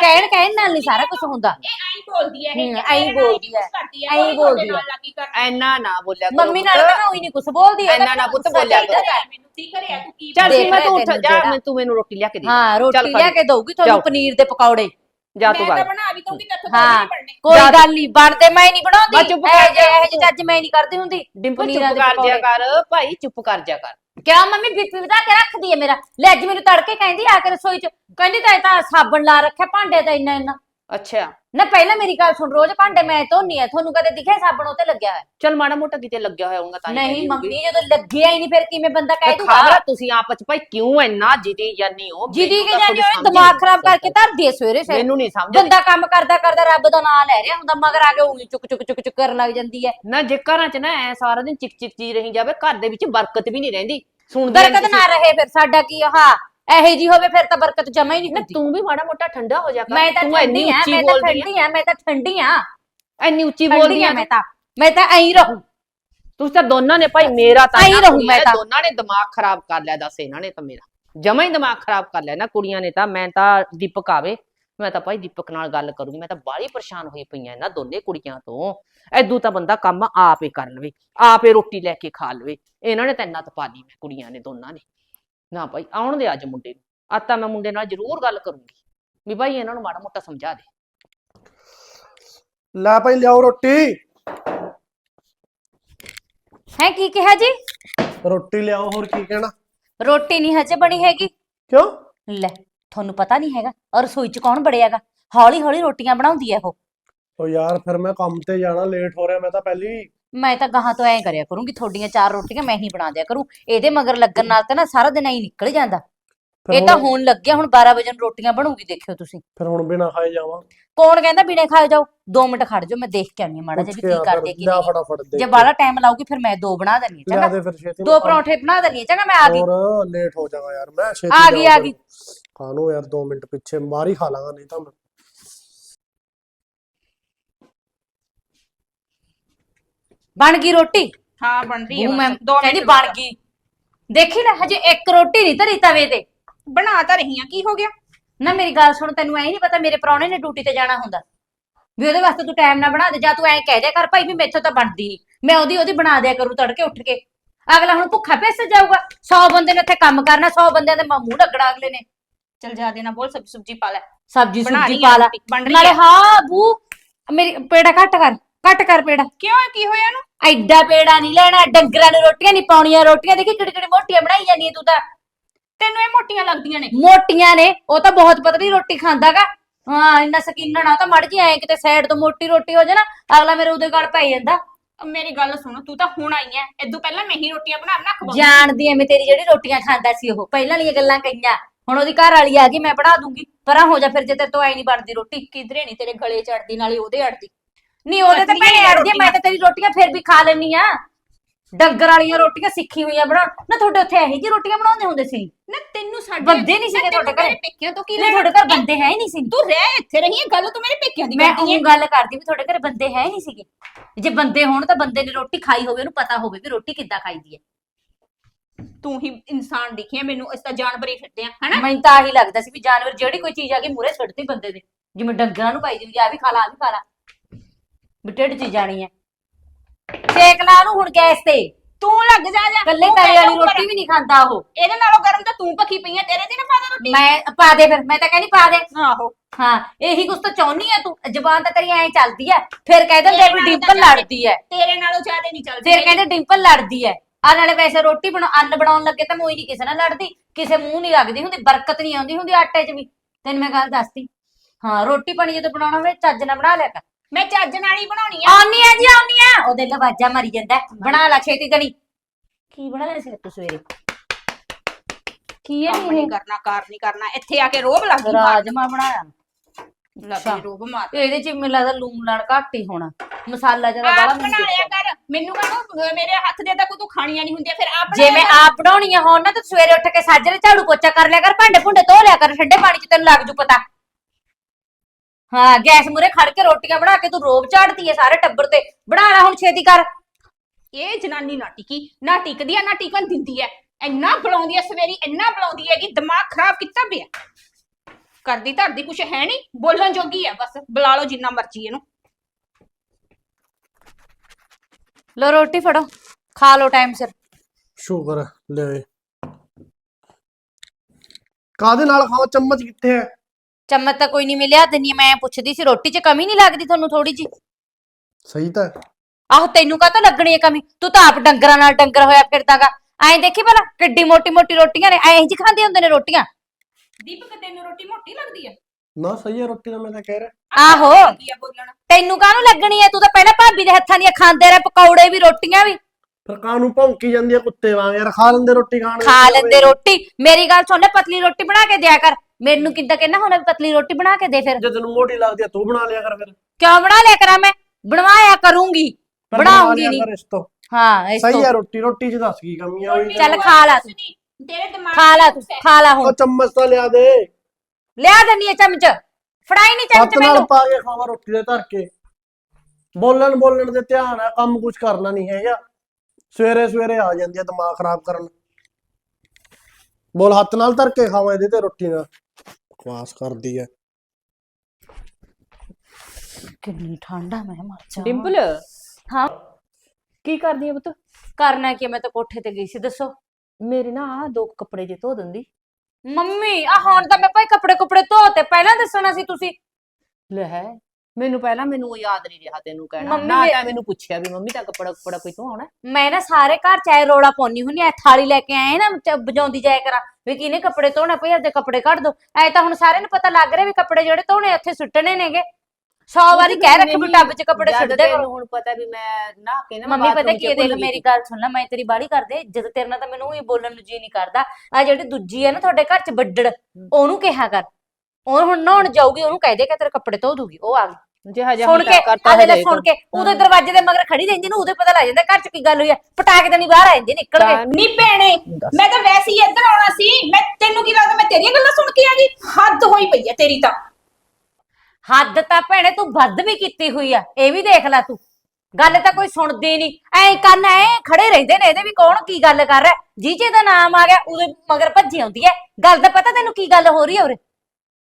ਕਹਿਣ ਕਹਿਣ ਨਾਲ ਨਹੀਂ ਸਾਰਾ ਕੁਝ ਹੁੰਦਾ। ਇਹ ਐਂ ਬੋਲਦੀ ਹੈ ਇਹ ਐਂ ਬੋਲਦੀ ਹੈ, ਐਂ ਬੋਲਦੀ ਹੈ। ਐਨਾ ਨਾ ਬੋਲਿਆ ਕਰੋ ਮੰਮੀ ਨਾਲ। ਤਾਂ ਉਹੀ ਨਹੀਂ ਕੁਝ ਬੋਲਦੀ ਇੰਨਾ ਨਾ ਪੁੱਤ ਬੋਲਿਆ ਮੈਨੂੰ ਕੀ ਕਰਿਆ ਤੂੰ ਕੀ ਚੱਲ ਸੀ ਮੈਂ ਤੂੰ ਉੱਠ ਜਾ। ਮੈਂ ਤੂੰ ਮੈਨੂੰ ਰੋਟੀ ਲਿਆ ਕੇ ਦੇ। ਹਾਂ ਰੋਟੀ ਲਿਆ ਕੇ ਦਊਗੀ ਤੁਹਾਨੂੰ। ਪਨੀਰ ਦੇ ਪਕੌੜੇ। ਜਾ ਤੂੰ ਮੈਂ ਤਾਂ ਬਾਹਰ ਬਣਾ ਵੀ ਦਊਂਗੀ ਤੇ ਹਾਂ ਨਹੀਂ ਬਣਨੇ। ਕੋਈ ਜਾ- ਗੱਲ ਨਹੀਂ ਬਣਦੇ ਮੈਂ ਨਹੀਂ ਬਸ ਬਣਾਉਂਦੀ ਚੁੱਪ ਇਹ ਕਰ ਜਾ। ਇਹ ਜੇ ਚੱਜ ਮੈਂ ਨਹੀਂ ਕਰਦੀ ਹੁੰਦੀ। ਡਿੰਪਲ ਪਨੀਰਾਂ ਚੁੱਪ ਦੇ ਕਰ ਜਾ ਪਕੌੜੇ। ਕਰ ਭਾਈ ਚੁੱਪ ਕਰ ਜਾ ਕਰ। ਕਿਉਂ ਮੰਮੀ ਬੀਪੀ ਵਧਾ ਕੇ ਰੱਖਦੀ ਹੈ ਮੇਰਾ? ਲੈ ਅੱਜ ਮੈਨੂੰ ਤੜਕੇ ਕਹਿੰਦੀ ਆ ਕੇ ਰਸੋਈ ਚ। ਕਹਿੰਦੀ ਤਾਂ ਇਹ ਤਾਂ ਸਾਬਣ ਲਾ ਰੱਖਿਆ ਭਾਂਡੇ ਤਾਂ ਇੰਨਾ ਇੰਨਾ। ਅੱਛਾ। ਨਾ ਪਹਿਲਾਂ ਮੇਰੀ ਗੱਲ ਸੁਣ ਰੋਜ਼ ਭਾਂਡੇ ਮੈਂ ਧੋਨੀ ਆ ਤੁਹਾਨੂੰ ਕਦੇ ਦਿਖਿਆ ਸਾਬਣ ਉੱਤੇ ਲੱਗਿਆ ਹੋਇਆ? ਚੱਲ ਮਾੜਾ ਮੋਟਾ ਕਿਤੇ ਲੱਗਿਆ ਹੋਇਆ ਹੋਊਗਾ ਤਾਂ ਹੀ ਨਹੀਂ ਕਹਿੰਦੀ ਹੋਊਗੀ। ਮੰਮੀ ਜਦੋਂ ਲੱਗਿਆ ਹੀ ਨਹੀਂ ਫਿਰ ਕਿਵੇਂ ਬੰਦਾ ਕਹਿ ਦੂਗਾ? ਖਬਰ ਤੁਸੀਂ ਆਪਸ ਚ ਭਾਈ ਕਿਉਂ ਇੰਨਾ ਜਿੱਦੀ ਜਾਨੀ ਹੋ? ਜਿਹਦੀ ਮੈਨੂੰ ਕਿ ਤਾਂ ਜਾਨੀ ਉਹਨੇ ਸਮਝ ਦਿਮਾਗ ਨਹੀਂ ਖਰਾਬ ਕਰਕੇ। ਧਰਦੀ ਹੈ ਸਵੇਰੇ ਸਵੇਰੇ। ਮੈਨੂੰ ਨਹੀਂ ਸਮਝ ਬੰਦਾ ਕੰਮ ਕਰਦਾ ਕਰਦਾ ਰੱਬ ਦਾ ਨਾਮ ਲੈ ਰਿਹਾ ਹੁੰਦਾ ਮਗਰ ਆ ਕੇ ਉਂਗਲੀ ਚੁੱਕ ਚੁੱਕ ਚੁੱਕ ਚੁੱਕ ਕਰਨ ਲੱਗ ਜਾਂਦੀ ਹੈ। ਨਾ ਜੇ ਘਰਾਂ ਚ ਨਾ ਐ ਸਾਰਾ ਦਿਨ ਚਿਕ ਚਿਕ ਜੀ ਰਹੀ ਜਾਵੇ ਘਰ ਦੇ ਵਿੱਚ ਬਰਕਤ ਵੀ ਨਹੀਂ ਰਹਿੰਦੀ। ਸੁਣਦੀ ਬਰਕਤ ਨਾ ਰਹੇ ਫਿਰ ਸਾਡਾ ਕੀ ਹਾਂ ਇਹੋ ਜੀ ਹੋਵੇ ਫਿਰ ਤਾਂ ਬਰਕਤ ਜਮਾ ਹੀ ਨਹੀਂ ਨਾ ਹੁੰਦੀ। ਤੂੰ ਵੀ ਮਾੜਾ ਮੋਟਾ ਠੰਡਾ ਹੋ ਜਾ ਕਰ। ਮੈਂ ਤਾਂ ਤੂੰ ਇੰਨੀ ਠੰਡੀ ਆ ਉੱਚੀ ਮੈਂ ਤਾਂ ਬੋਲਦੀ ਠੰਡੀ ਆ ਮੈਂ ਤਾਂ ਠੰਡੀ ਆ। ਆ ਇੰਨੀ ਉੱਚੀ ਠੰਡੀ ਬੋਲਦੀ ਆ ਆ ਮੈਂ ਤਾਂ। ਮੈਂ ਤਾਂ ਐਂ ਰਹੂੰ। ਤੁਸੀਂ ਤਾਂ ਦੋਨਾਂ ਨੇ ਭਾਈ ਮੇਰਾ ਤਾਂ ਆਈ ਨਾ ਰਹੂੰ ਮੈਂ ਤਾਂ। ਦੋਨਾਂ ਨੇ ਦਿਮਾਗ ਖਰਾਬ ਕਰ ਲਿਆ ਦੱਸ ਇਹਨਾਂ ਨੇ ਤਾਂ ਮੇਰਾ। ਜਮਾ ਹੀ ਦਿਮਾਗ ਖਰਾਬ ਕਰ ਲਿਆ ਨਾ ਕੁੜੀਆਂ ਨੇ ਤਾਂ ਮੈਂ ਤਾਂ ਦੀਪਕ ਆਵੇ। ਮੈਂ ਤਾਂ ਭਾਈ ਦੀਪਕ ਨਾਲ ਗੱਲ ਕਰੂੰਗੀ ਮੈਂ ਤਾਂ ਬਾਹਲੀ ਪਰੇਸ਼ਾਨ ਹੋਈ ਪਈਆਂ ਇਹਨਾਂ ਦੋਨੇ ਕੁੜੀਆਂ ਤੋਂ। ਐਦੂ ਤਾਂ ਬੰਦਾ ਕੰਮ ਆਪ ਹੀ ਕਰ ਲਵੇ ਆਪ ਹੀ ਰੋਟੀ ਲੈ ਕੇ ਖਾ ਲਵੇ। ਇਹਨਾਂ ਨੇ ਤਾਂ ਇੰਨਾ ਤਪਾ ਲਈ ਮੈਂ ਕੁੜੀਆਂ ਨੇ ਦੋਨਾਂ ਨੇ। ਨਾ ਭਾਈ ਆਉਣ ਦੇ ਅੱਜ ਮੁੰਡੇ ਨੂੰ। ਅੱਜ ਤਾਂ ਮੈਂ ਮੁੰਡੇ ਨਾਲ ਜ਼ਰੂਰ ਗੱਲ ਕਰੂੰਗੀ। ਵੀ ਭਾਈ ਇਹਨਾਂ ਨੂੰ ਮਾੜਾ ਮੋਟਾ ਸਮਝਾ ਦੇ। ਲੈ ਭਾਈ ਲਿਆਓ ਰੋਟੀ। ਹੈ ਕੀ ਕਿਹਾ ਜੀ? ਰੋਟੀ ਲਿਆਓ ਹੋਰ ਕੀ ਕਹਿਣਾ? ਰੋਟੀ ਨਹੀਂ ਹਜੇ ਬਣੀ ਹੈਗੀ। ਕਿਉਂ? ਲੈ ਤੁਹਾਨੂੰ ਪਤਾ ਨਹੀਂ ਹੈਗਾ ਔਰ ਰਸੋਈ ਚ ਕੌਣ ਬੜਿਆਗਾ ਹੌਲੀ ਹੌਲੀ ਰੋਟੀਆਂ ਬਣਾਉਂਦੀ ਹੈ ਉਹ। ਉਹ ਯਾਰ ਫਿਰ ਮੈਂ ਕੰਮ ਤੇ ਜਾਣਾ ਲੇਟ ਹੋ ਰਿਹਾ ਮੈਂ ਤਾਂ ਪਹਿਲੀ ਮੈਂ ਤਾਂ ਗਾਹਾਂ ਤੋਂ ਐਂ ਕਰਿਆ ਕਰੂੰਗੀ ਤੁਹਾਡੀਆਂ ਚਾਰ ਰੋਟੀਆਂ ਮੈਂ ਹੀ ਬਣਾ ਦਿਆ ਕਰੂੰ। ਇਹਦੇ ਮਗਰ ਲੱਗਣ ਨਾਲ ਤਾਂ ਨਾ ਸਾਰਾ ਦਿਨ ਐਂ ਨਿਕਲ ਜਾਂਦਾ। ਫਿਰ ਇਹ ਤਾਂ ਹੁਣ- ਹੁਣ ਲੱਗਿਆ ਹੁਣ 12 ਵਜੇ ਨੂੰ ਰੋਟੀਆਂ ਬਣੂਗੀ ਦੇਖਿਓ ਤੁਸੀਂ। ਫਿਰ ਹੁਣ ਬਿਨਾ ਖਾਏ ਜਾਵਾਂ। ਕੌਣ ਕਹਿੰਦਾ ਬਿਨੇ ਖਾਏ ਜਾਓ? 2 ਮਿੰਟ ਖੜ ਜਾਓ ਮੈਂ ਦੇਖ ਕੇ ਆਉਂਦੀ ਹਾਂ ਮਾੜਾ ਜਿਹਾ ਵੀ ਕੇ ਕਰਦੇ ਕੀ ਲਿਆ ਨਹੀਂ। ਫਟਾਫਟ ਦੇ ਜੇ ਬਾਲਾ ਟਾਈਮ ਲਾਊਗੀ ਫਿਰ ਮੈਂ ਦੋ ਬਣਾ ਦੇਣੀ ਚੰਗਾ। ਦੇ ਫਿਰ ਛੇਤੀ ਦੋ ਪਰੌਂਠੇ ਬਣਾ ਦੇਣੀ ਚੰਗਾ ਮੈਂ ਆ ਗਈ। ਹੋਰ ਲੇਟ ਹੋ ਜਾਵਾਂ ਯਾਰ ਮੈਂ ਛੇਤੀ ਆ ਗਈ, ਆ ਗਈ। ਖਾਣੋ ਯਾਰ 2 ਮਿੰਟ ਪਿੱਛੇ ਹੀ ਖਾ ਲਾਂਗਾ ਨਹੀਂ ਤਾਂ ਮੈਂ ਬਣ ਗਈ ਰੋਟੀ? ਹਾਂ ਬਣ ਰਹੀ ਹੈ ਉਹ ਮੈਂ ਕਹਿੰਦੀ ਬਣ ਗਈ। ਦੇਖੀ ਨਾ ਹਜੇ ਇੱਕ ਰੋਟੀ ਨਹੀਂ ਧਰੀ ਤਵੇ ਤੇ। ਬਣਾ ਤਾਂ ਰਹੀ ਆ ਕੀ ਹੋ ਗਿਆ? ਨਾ ਮੇਰੀ ਗੱਲ ਸੁਣ ਤੈਨੂੰ ਐ ਨਹੀਂ ਪਤਾ ਮੇਰੇ ਪ੍ਰਾਹੁਣੇ ਨੇ ਡਿਊਟੀ ਤੇ ਜਾਣਾ ਹੁੰਦਾ। ਵੀ ਉਹਦੇ ਵਾਸਤੇ ਤੂੰ ਟਾਈਮ ਨਾ ਬਣਾ ਦੇ ਜਾਂ ਤੂੰ ਐਂ ਕਹਿ ਦਿਆ ਕਰ ਭਾਈ ਵੀ ਮੈਥੋਂ ਤਾਂ ਬਣਦੀ ਨਹੀਂ ਮੈਂ ਉਹਦੀ ਉਹਦੀ ਬਣਾ ਦਿਆ ਕਰੂ ਤੜਕੇ ਉੱਠ ਕੇ। ਅਗਲਾ ਹੁਣ ਭੁੱਖਾ ਪੈਸੇ ਜਾਊਗਾ। 100 ਬੰਦੇ ਨੇ ਇੱਥੇ ਕੰਮ ਕਰਨਾ 100 ਬੰਦਿਆਂ ਦੇ ਮ- ਮੂੰਹ ਲੱਗਣਾ ਅਗਲੇ ਨੇ। ਚਲ ਜਾ ਦੇਣਾ ਬੋਲ ਸਬਜ਼ੀ ਸੁਬਜੀ ਪਾ ਲੈ। ਸਬਜੀ ਸੁਬਜੀ ਪਾ ਲਾ। ਨਾਲੇ ਹੈ। ਹਾਂ ਬੂ ਮੇਰੀ ਪੇੜਾ ਘੱਟ ਕਰ। ਘੱਟ ਕਰ ਪੇੜਾ। ਕਿਉਂ? ਕੀ ਹੋਇਆ ਨੂੰ ਐਡਾ ਪੇੜਾ ਨਹੀਂ ਲੈਣਾ ਡੰਗਰਾਂ ਨੂੰ ਰੋਟੀਆਂ ਨਹੀਂ ਪਾਉਣੀਆਂ। ਰੋਟੀਆਂ ਦੇਖੀ ਕਿਹੜੀ ਕਿਹੜੀ ਮੋਟੀਆਂ ਬਣਾਈ ਜਾਂਦੀ ਹੈ ਤੂੰ ਤਾਂ। ਤੈਨੂੰ ਇਹ ਮੋਟੀਆਂ ਲੱਗਦੀਆਂ ਨੇ। ਮੋਟੀਆਂ ਨੇ ਉਹ ਤਾਂ ਬਹੁਤ ਪਤਲੀ ਰੋਟੀ ਖਾਂਦਾਗਾ। ਹਾਂ ਇੰਨਾ ਸਕੀਨਣ ਤਾਂ ਮੜ ਜੀ ਐ ਕਿਤੇ ਸਾਈਡ ਤੋਂ ਮੋਟੀ ਰੋਟੀ ਹੋ ਜਾ ਨਾ ਅਗਲਾ ਮੇਰੇ ਉਹਦੇ ਗਲ ਪੈ ਜਾਂਦਾ। ਮੇਰੀ ਗੱਲ ਸੁਣ ਤੂੰ ਤਾਂ ਹੁਣ ਆਈ ਐ। ਇਦੋਂ ਪਹਿਲਾਂ ਮੈਂ ਹੀ ਰੋਟੀਆਂ ਬਣਾ ਬਣਾ ਖਵਾਉਂਦੀ। ਜਾਣਦੀ ਐ ਮੈਂ ਤੇਰੀ ਜਿਹੜੀ ਰੋਟੀਆਂ ਖਾਂਦਾ ਸੀ ਉਹ। ਪਹਿਲਾਂ ਵਾਲੀਆਂ ਗੱਲਾਂ ਕਹੀਆਂ। ਹੁਣ ਉਹਦੀ ਘਰ ਵਾਲੀ ਆ ਗਈ ਮੈਂ ਬਣਾ ਦੂੰਗੀ। ਪਰਾਂ ਹੋ ਜਾ ਫਿਰ ਜੇ ਤੇਰੇ ਤੋਂ ਐ ਨਹੀਂ ਬਣਦੀ ਰੋਟੀ ਕਿਧਰੇ ਨਹੀਂ ਤੇਰੇ ਗਲੇ ਚੜਦੀ ਨਾਲੇ ਉਹਦੇ ਅੜਦੀ। ਨਹੀਂ ਉਹਦੇ ਤੇ ਭੈਣੇ ਆ, ਮੈਂ ਤਾਂ ਤੇਰੀ ਰੋਟੀਆਂ ਫਿਰ ਵੀ ਖਾ ਲੈਣੀ ਆ। ਡੰਗਰ ਵਾਲੀਆਂ ਰੋਟੀਆਂ ਸਿੱਖੀ ਹੋਈਆਂ ਬਣਾਉਣ। ਨਾ ਤੁਹਾਡੇ ਉੱਥੇ ਇਹੀ ਜਿਹੀ ਰੋਟੀਆਂ ਬਣਾਉਂਦੇ ਹੁੰਦੇ ਸੀ? ਨਾ ਤੈਨੂੰ ਸਾਡੇ ਬੰਦੇ ਨਹੀਂ ਸੀਗੇ ਤੁਹਾਡੇ ਘਰੇ? ਪੇਕਿਆਂ ਤੋਂ ਕੀ ਲੈਣਾ ਤੁਹਾਡੇ ਘਰ ਬੰਦੇ ਹੈ ਹੀ ਨਹੀਂ ਸੀ। ਤੂੰ ਰਹਿ ਇੱਥੇ ਰਹੀ ਹੈ ਗੱਲ ਤੂੰ ਮੇਰੇ ਪੇਕਿਆਂ ਦੀ ਮੈਂ ਉਹ ਗੱਲ ਕਰਦੀ ਵੀ ਤੁਹਾਡੇ ਘਰੇ ਬੰਦੇ ਹੈ ਹੀ ਨਹੀਂ ਸੀਗੇ। ਜੇ ਬੰਦੇ ਹੋਣ ਤਾਂ ਬੰਦੇ ਨੇ ਰੋਟੀ ਖਾਈ ਹੋਵੇ ਉਹਨੂੰ ਪਤਾ ਹੋਵੇ ਵੀ ਰੋਟੀ ਕਿੱਦਾਂ ਖਾਈਦੀ ਹੈ। ਹੈ ਤੂੰ ਹੀ ਇਨਸਾਨ ਦਿਖੀ ਹੈ ਮੈਨੂੰ ਇਸ ਤਾਂ ਜਾਨਵਰ ਹੀ ਫਿਰਦੇ ਆ ਹਨਾ? ਮੈਨੂੰ ਤਾਂ ਆਹੀ ਲੱਗਦਾ ਸੀ ਵੀ ਜਾਨਵਰ ਜਿਹੜੀ ਕੋਈ ਚੀਜ਼ ਆ ਗਈ ਮੂਰੇ ਛੱਡਦੀ ਬੰਦੇ ਦੇ। ਜਿਵੇਂ ਡੰਗਰਾਂ ਨੂੰ ਪਾਈ ਜਾਂਦੀ ਆ ਵੀ ਖਾ ਲਾ ਆ ਵੀ ਖਾ ਲਾ। ਵੀ ਢਿੱਡ 'ਚ ਜਾਣੀ ਹੈ। ਸੇਕ ਲਾ ਉਹਨੂੰ ਹੁਣ ਗੈਸ ਤੇ। ਤੂੰ ਲੱਗ ਜਾ ਜਾ। ਕੱਲੇ ਤੂੰ ਵਾਲੀ। ਰੋਟੀ ਵੀ ਨਹੀਂ ਖਾਂਦਾ ਉਹ। ਇਹਦੇ ਨਾਲੋਂ ਗਰਮ ਤਾਂ ਤੂੰ ਪੱਕੀ ਪਈ ਹੈ ਤੇਰੇ ਤੇ ਨਾ ਪਾ ਦੇ ਰੋਟੀ। ਮੈਂ ਪਾ ਦੇ ਫਿਰ ਮੈਂ ਤਾਂ ਕਹਿੰਦੀ ਪਾ ਦੇ। ਆਹੋ। ਹਾਂ ਇਹੀ ਕੁਛ ਤਾਂ ਚਾਹੁੰਨੀ ਆ ਤੂੰ। ਜ਼ਬਾਨ ਤਾਂ ਤੇਰੀ ਐਂ ਚੱਲਦੀ ਆ। ਫਿਰ ਕਹਿ ਦਿੰਦੇ ਤੇਰੇ ਵੀ ਡਿੰਪਲ ਲੜਦੀ ਐ। ਤੇਰੇ ਨਾਲੋਂ ਜ਼ਿਆਦਾ ਨਹੀਂ ਚੱਲਦੀ। ਫਿਰ ਕਹਿੰਦੇ ਡਿੰਪਲ ਲੜਦੀ ਐ। ਆ ਨਾਲੇ ਵੈਸੇ ਰੋਟੀ ਬਣਾ ਅੰਨ ਬਣਾਉਣ ਲੱਗੇ ਤਾਂ ਮੈਂ ਉਹੀ ਨਹੀਂ ਕਿਸੇ ਨਾਲ ਲੜਦੀ। ਕਿਸੇ ਮੂੰਹ ਨਹੀਂ ਲੱਗਦੀ ਹੁੰਦੀ ਬਰਕਤ ਨਹੀਂ ਆਉਂਦੀ ਹੁੰਦੀ ਆਟੇ 'ਚ ਵੀ। ਤੈਨੂੰ ਮੈਂ ਗੱਲ ਦੱਸਤੀ। ਹਾਂ ਰੋਟੀ ਪਾਣੀ ਜਦੋਂ ਬਣਾਉਣਾ ਹੋਵੇ ਚੱਜ ਨਾਲ ਬਣਾ ਲਿਆ ਕਰ। ਮੈਂ ਚੱਜ ਨਾਲ ਹੀ ਬਣਾਉਣੀ ਆ। ਆਉਣੀ ਆ ਜੀ ਆਉਣੀ ਆ। ਉਹਦੇ ਲਵਾਜਾ ਮਾਰੀ ਜਾਂਦਾ। ਹੈ। ਬਣਾ ਲੈ ਛੇਤੀ ਦਣੀ ਕੀ ਬਣਾ ਲਿਆ ਸੀ ਤੂੰ ਸਵੇਰੇ? ਕੀ ਹੈ ਕੰਮ ਨਹੀਂ ਕਰਨਾ ਕਾਰ ਨਹੀਂ ਕਰਨਾ। ਇੱਥੇ ਆ ਕੇ ਰੋਬ ਲੱਗ ਗਈ। ਰਾਜਮਾ ਬਣਾਇਆ। ਲੱਗੀ ਰੋਬ ਮਾਰ। ਇਹਦੇ ਚ ਮੈਨੂੰ ਲੱਗਦਾ ਲੂਣ ਲਾਣ ਘੱਟ ਹੀ ਹੋਣਾ। ਮਸਾਲਾ ਜ਼ਿਆਦਾ ਬਾਹਲਾ ਆਪ ਬਣਾ ਲਿਆ ਕਰ। ਮੈਨੂੰ ਕਹਿੰਦਾ ਮੇਰੇ ਹੱਥ ਦੇ ਤਾਂ ਕੋਈ ਤੂੰ ਖਾਣੀਆਂ ਨਹੀਂ ਹੁੰਦੀਆਂ ਫਿਰ ਆਪ ਜੇ ਮੈਂ ਆਪ ਬਣਾਉਣੀਆਂ ਹੋਣ ਨਾ ਤਾਂ ਸਵੇਰੇ ਉੱਠ ਕੇ ਸਾਜਰੇ ਝਾੜੂ ਪੋਚਾ ਕਰ ਲਿਆ ਕਰ ਭਾਂਡੇ ਭੁੰਡੇ ਧੋ ਲਿਆ ਕਰ ਠੰਡੇ ਪਾਣੀ ਚ ਤੈਨੂੰ ਲੱਗ ਜੂ ਪਤਾ। ਹਾਂ, ਗੈਸ ਮੂਰੇ ਖੜ ਕੇ ਰੋਟੀਆਂ ਬਣਾ ਕੇ ਤੂੰ ਰੋਬ ਝਾੜਦੀ ਐ ਸਾਰੇ ਟੱਬਰ ਤੇ। ਬਣਾ ਲੈ ਹੁਣ ਛੇਤੀ ਕਰ। ਇਹ ਜਨਾਨੀ ਨਾ ਟਿਕੀ, ਨਾ ਟਿਕਦੀ ਆ, ਨਾ ਟਿਕਣ ਦਿੰਦੀ ਐ ਇੰਨਾ ਬੁਲਾਉਂਦੀ ਐ ਸਵੇਰੀ, ਇੰਨਾ ਬੁਲਾਉਂਦੀ ਐ ਕਿ ਦਿਮਾਗ ਖਰਾਬ ਕੀਤਾ ਪਿਆ। ਕਰਦੀ ਧਰਦੀ ਕੁਛ ਹੈ ਨਹੀਂ, ਬੋਲਣ ਜੋਗੀ ਐ ਬਸ, ਬੁਲਾ ਲਓ ਜਿੰਨਾ ਮਰਜ਼ੀ ਇਹਨੂੰ। ਲੋ ਰੋਟੀ ਫੜੋ, ਖਾ ਲੋ ਟਾਈਮ ਸਿਰ। ਸ਼ੁਕਰ ਲੈ। ਕਾਦੇ ਨਾਲ ਖਾਓ ਚਮਚ ਕਿੱਥੇ ਹੈ? ਚਮਚ ਤਾਂ ਕੋਈ ਨਹੀਂ ਮਿਲਿਆ ਦਿੰਨੀ ਮੈਂ ਪੁੱਛਦੀ ਸੀ ਰੋਟੀ 'ਚ ਕਮੀ ਨਹੀਂ ਲੱਗਦੀ ਤੁਹਾਨੂੰ ਥੋੜੀ ਜੀ ਸਹੀ ਤਾਂ। ਹੈ। ਆਹੋ ਤੈਨੂੰ ਕਾਹਤੋਂ ਲੱਗਣੀ ਹੈ ਕਮੀ? ਤੂੰ ਤਾਂ ਆਪ ਡੰਗਰਾਂ ਨਾਲ ਡੰਗਰ ਹੋਇਆ ਫਿਰਦਾਗਾ। ਐਂ ਦੇਖੀ ਭਲਾ ਕਿੱਡੀ ਮੋਟੀ ਮੋਟੀ ਰੋਟੀਆਂ ਨੇ ਐਂ ਜੀ ਖਾਂਦੇ ਹੁੰਦੇ ਨੇ ਰੋਟੀਆਂ? ਦੀਪਕ ਤੈਨੂੰ ਰੋਟੀ ਮੋਟੀ ਲੱਗਦੀ ਐ ਨਾ ਸਹੀ ਹੈ ਰੋਟੀ ਤਾਂ ਮੈਂ ਤਾਂ ਕਹਿ ਰਿਹਾ। ਆਹੋ। ਲੱਗੀ ਆ ਬੋਲਣ। ਤੈਨੂੰ ਕਾਹਨੂੰ ਲੱਗਣੀ ਹੈ? ਤੂੰ ਤਾਂ ਪਹਿਲਾਂ ਭਾਬੀ ਦੇ ਹੱਥਾਂ ਦੀਆਂ ਖਾਂਦੇ ਰਹੇ ਪਕੌੜੇ ਵੀ ਰੋਟੀਆਂ ਵੀ। ਫਿਰ ਕਾਨੂੰ ਭੌਂਕੀ ਜਾਂਦੀ ਹੈ ਕੁੱਤੇ ਵਾਂਗ? ਯਾਰ ਖਾ ਲੈਂਦੇ ਰੋਟੀ ਖਾਣ ਖਾ ਲੈਂਦੇ ਰੋਟੀ। ਮੇਰੀ ਗੱਲ ਸੁਣ ਲੈ ਪਤਲੀ ਰੋਟੀ ਬਣਾ ਕੇ ਦਿਆ ਕਰ। ਮੈਨੂੰ ਕਿੱਦਾਂ ਕਹਿਣਾ ਹੁਣ ਪਤਲੀ ਰੋਟੀ ਬਣਾ ਕੇ ਦੇ ਫਿਰ। ਜੇ ਤੈਨੂੰ ਮੋਟੀ ਲੱਗਦੀ ਹੈ ਤੂੰ ਬਣਾ ਲਿਆ ਕਰ ਫਿਰ। ਕਿਉਂ ਬਣਾ ਲਿਆ ਕਰਾਂ ਮੈਂ? ਬਣਵਾਇਆ ਕਰੂੰਗੀ। ਬਣਾ ਬਣਾਉਂਗੀ ਲਿਆ ਨਹੀਂ ਕਰ ਇਸ ਤੋਂ। ਹਾਂ ਇਸ ਸਹੀ ਤੋਂ। ਹੈ ਰੋਟੀ ਰੋਟੀ ਚ ਦੱਸ ਕੀ ਕਮੀ ਆ ਉਹੀ ਚੱਲ ਖਾ ਲਾ ਤੂੰ। ਤੇਰੇ ਦਿਮਾਗ ਖਾ ਲਾ ਤੂੰ ਖਾ ਲਾ ਉਹ ਹੁਣ ਚਮਚ ਤਾਂ ਲਿਆ ਦੇ। ਲਿਆ ਦਿੰਨੀ ਹੈ ਚਮਚ। ਫੜਾਈ ਨਹੀਂ ਚਮਚ ਹੱਥ ਨਾਲ ਮੈਨੂੰ। ਪਾ ਕੇ ਖਾਵਾ ਰੋਟੀ ਦੇ ਧਰ ਕੇ। ਬੋਲਣ ਬੋਲਣ ਦੇ ਧਿਆਨ ਹੈ ਕੰਮ ਕੁਝ ਕਰਨਾ ਨਹੀਂ ਹੈਗਾ। ਸਵੇਰੇ ਸਵੇਰੇ ਆ ਜਾਂਦੀ ਹੈ ਦਿਮਾਗ ਖਰਾਬ ਕਰਨ। ਬੋਲ ਹੱਥ ਨਾਲ ਧਰ ਕੇ ਖਾਵਾ ਇਹਦੇ ਤੇ ਰੋਟੀ ਨਾਲ। ਬਕਵਾਸ ਕਰਦੀ ਹੈ ਕਿੰਨੀ ਠੰਡਾ ਮੈਂ ਮਰ ਜਾ ਡਿੰਪਲ? ਹਾਂ। ਕੀ ਕਰਦੀ ਆ ਪੁੱਤ? ਕਰਨਾ ਕੀ ਮੈਂ ਤਾਂ ਕੋਠੇ ਤੇ ਗਈ ਸੀ ਦੱਸੋ। ਮੇਰੇ ਨਾ ਆਹ ਦੋ ਕੱਪੜੇ ਜੇ ਧੋ ਦਿੰਦੀ। ਮੰਮੀ ਆ ਹੁਣ ਤਾਂ ਮੈਂ ਭਾਈ ਕੱਪੜੇ ਕੁਪੜੇ ਧੋਤੇ ਪਹਿਲਾਂ ਦੱਸਣਾ ਸੀ ਤੁਸੀਂ। ਲੈ ਹੈ ਮੈਨੂੰ ਪਹਿਲਾਂ ਮੈਨੂੰ ਯਾਦ ਨਹੀਂ ਰਿਹਾ ਤੈਨੂੰ ਕਹਿਣਾ। ਮੰਮੀ ਨਾ ਤਾਂ ਮੈਨੂੰ ਪੁੱਛਿਆ ਵੀ ਮੰਮੀ ਤਾਂ ਕੱਪੜਾ ਕੁਪੜਾ ਕੋਈ ਧੋਣਾ ਮੈਂ ਨਾ ਸਾਰੇ ਘਰ ਚਾਹੇ ਰੋਲਾ ਪਾਉਣੀ ਹੁੰਨੀ ਐ ਥਾਲੀ ਲੈ ਕੇ ਆਏ ਨਾ ਵਜਾਉਂਦੀ ਜਾਇਆ ਕਰਾਂ। ਵੀ ਕਿਹਨੇ ਕੱਪੜੇ ਧੋਣੇ? ਭਈ ਆਪਦੇ ਕੱਪੜੇ ਕੱਢ ਦੋ। ਐ ਤਾਂ ਹੁਣ ਸਾਰਿਆਂ ਨੂੰ ਪਤਾ ਲੱਗ ਰਿਹਾ ਵੀ ਕੱਪੜੇ ਜਿਹੜੇ ਧੋਣੇ ਉੱਥੇ ਸੁੱਟਣੇ ਨੇਗੇ। 100 ਵਾਰੀ ਕਹਿ ਰੱਖੇ ਵੀ ਟੱਬ 'ਚ ਕੱਪੜੇ ਸੁੱਟ ਦੇ ਕਰੋ ਹੁਣ ਪਤਾ ਵੀ ਮੈਂ ਨਾ ਕੇ ਨਾ ਮੰਮੀ ਪਤਾ ਕੀ ਦੇਖ ਮੇਰੀ। ਗੱਲ ਸੁਣ ਲੈ ਮੈਂ ਤੇਰੀ ਬਾੜੀ ਕਰਦੇ ਜਦ ਤੇਰੇ ਨਾਲ ਤਾਂ ਮੈਨੂੰ ਹੀ ਬੋਲਣ ਨੂੰ ਜੀ ਨਹੀਂ ਕਰਦਾ। ਆ ਜਿਹੜੀ ਦੂਜੀ ਹੈ ਨਾ ਤੁਹਾਡੇ ਘਰ 'ਚ ਵੱਡੜ ਉਹਨੂੰ ਕਿਹਾ ਕਰ। ਉਹ ਹੁਣ ਨਹਾਉਣ ਜਾਊਗੀ ਉਹਨੂੰ ਕਹਿ ਦੇ ਕਿ ਤੇਰੇ ਕੱਪੜੇ ਧੋ ਦੂਗੀ ਉਹ ਆ ਗਈ। ਜੇ ਹਜੇ ਸੁਣ ਕੇ ਕਰਤਾ ਆਲੇ ਲੈ ਸੁਣ ਕੇ ਉਹਦੇ ਦਰਵਾਜ਼ੇ ਦੇ ਮਗਰ ਖੜੀ ਰਹਿੰਦੀ ਨੂੰ ਉਹਦੇ ਪਤਾ ਲੱਗ ਜਾਂਦਾ ਘਰ 'ਚ ਕੀ ਗੱਲ ਹੋਈ ਆ। ਪਟਾਕ ਤੇ ਨਹੀਂ ਬਾਹਰ ਆ ਜਾਂਦੀ ਨਿਕਲ ਕੇ ਨੀ ਭੈਣੇ ਮੈਂ ਤਾਂ ਵੈਸੇ ਹੀ ਇੱਧਰ ਆਉਣਾ ਸੀ ਮੈਂ ਤੈਨੂੰ ਕੀ ਲੱਗਦਾ ਮੈਂ ਤੇਰੀਆਂ ਗੱਲਾਂ ਸੁਣ ਕੇ ਆ ਗਈ? ਹੱਦ ਹੋਈ ਪਈ ਐ ਤੇਰੀ ਤਾਂ। ਹੱਦ ਤਾਂ ਭੈਣੇ ਤੂੰ ਵੱਧ ਵੀ ਕੀਤੀ ਹੋਈ ਆ ਇਹ ਵੀ ਦੇਖ ਲੈ ਤੂੰ। ਗੱਲ ਤਾਂ ਕੋਈ ਸੁਣਦੀ ਨਹੀਂ ਐ ਕੰਨ ਐ ਖੜੇ ਰਹਿੰਦੇ ਨੇ ਇਹਦੇ ਵੀ ਕੌਣ ਕੀ ਗੱਲ ਕਰ ਰਿਹਾ? ਜੀਜੇ ਦਾ ਨਾਮ ਆ ਗਿਆ ਉਹਦੇ ਮਗਰ ਭੱਜੀ ਆਉਂਦੀ ਐ। ਗੱਲ ਦਾ ਪਤਾ ਤੈਨੂੰ ਕੀ ਗੱਲ ਹੋ ਰਹੀ ਹੈ ਉਰੇ?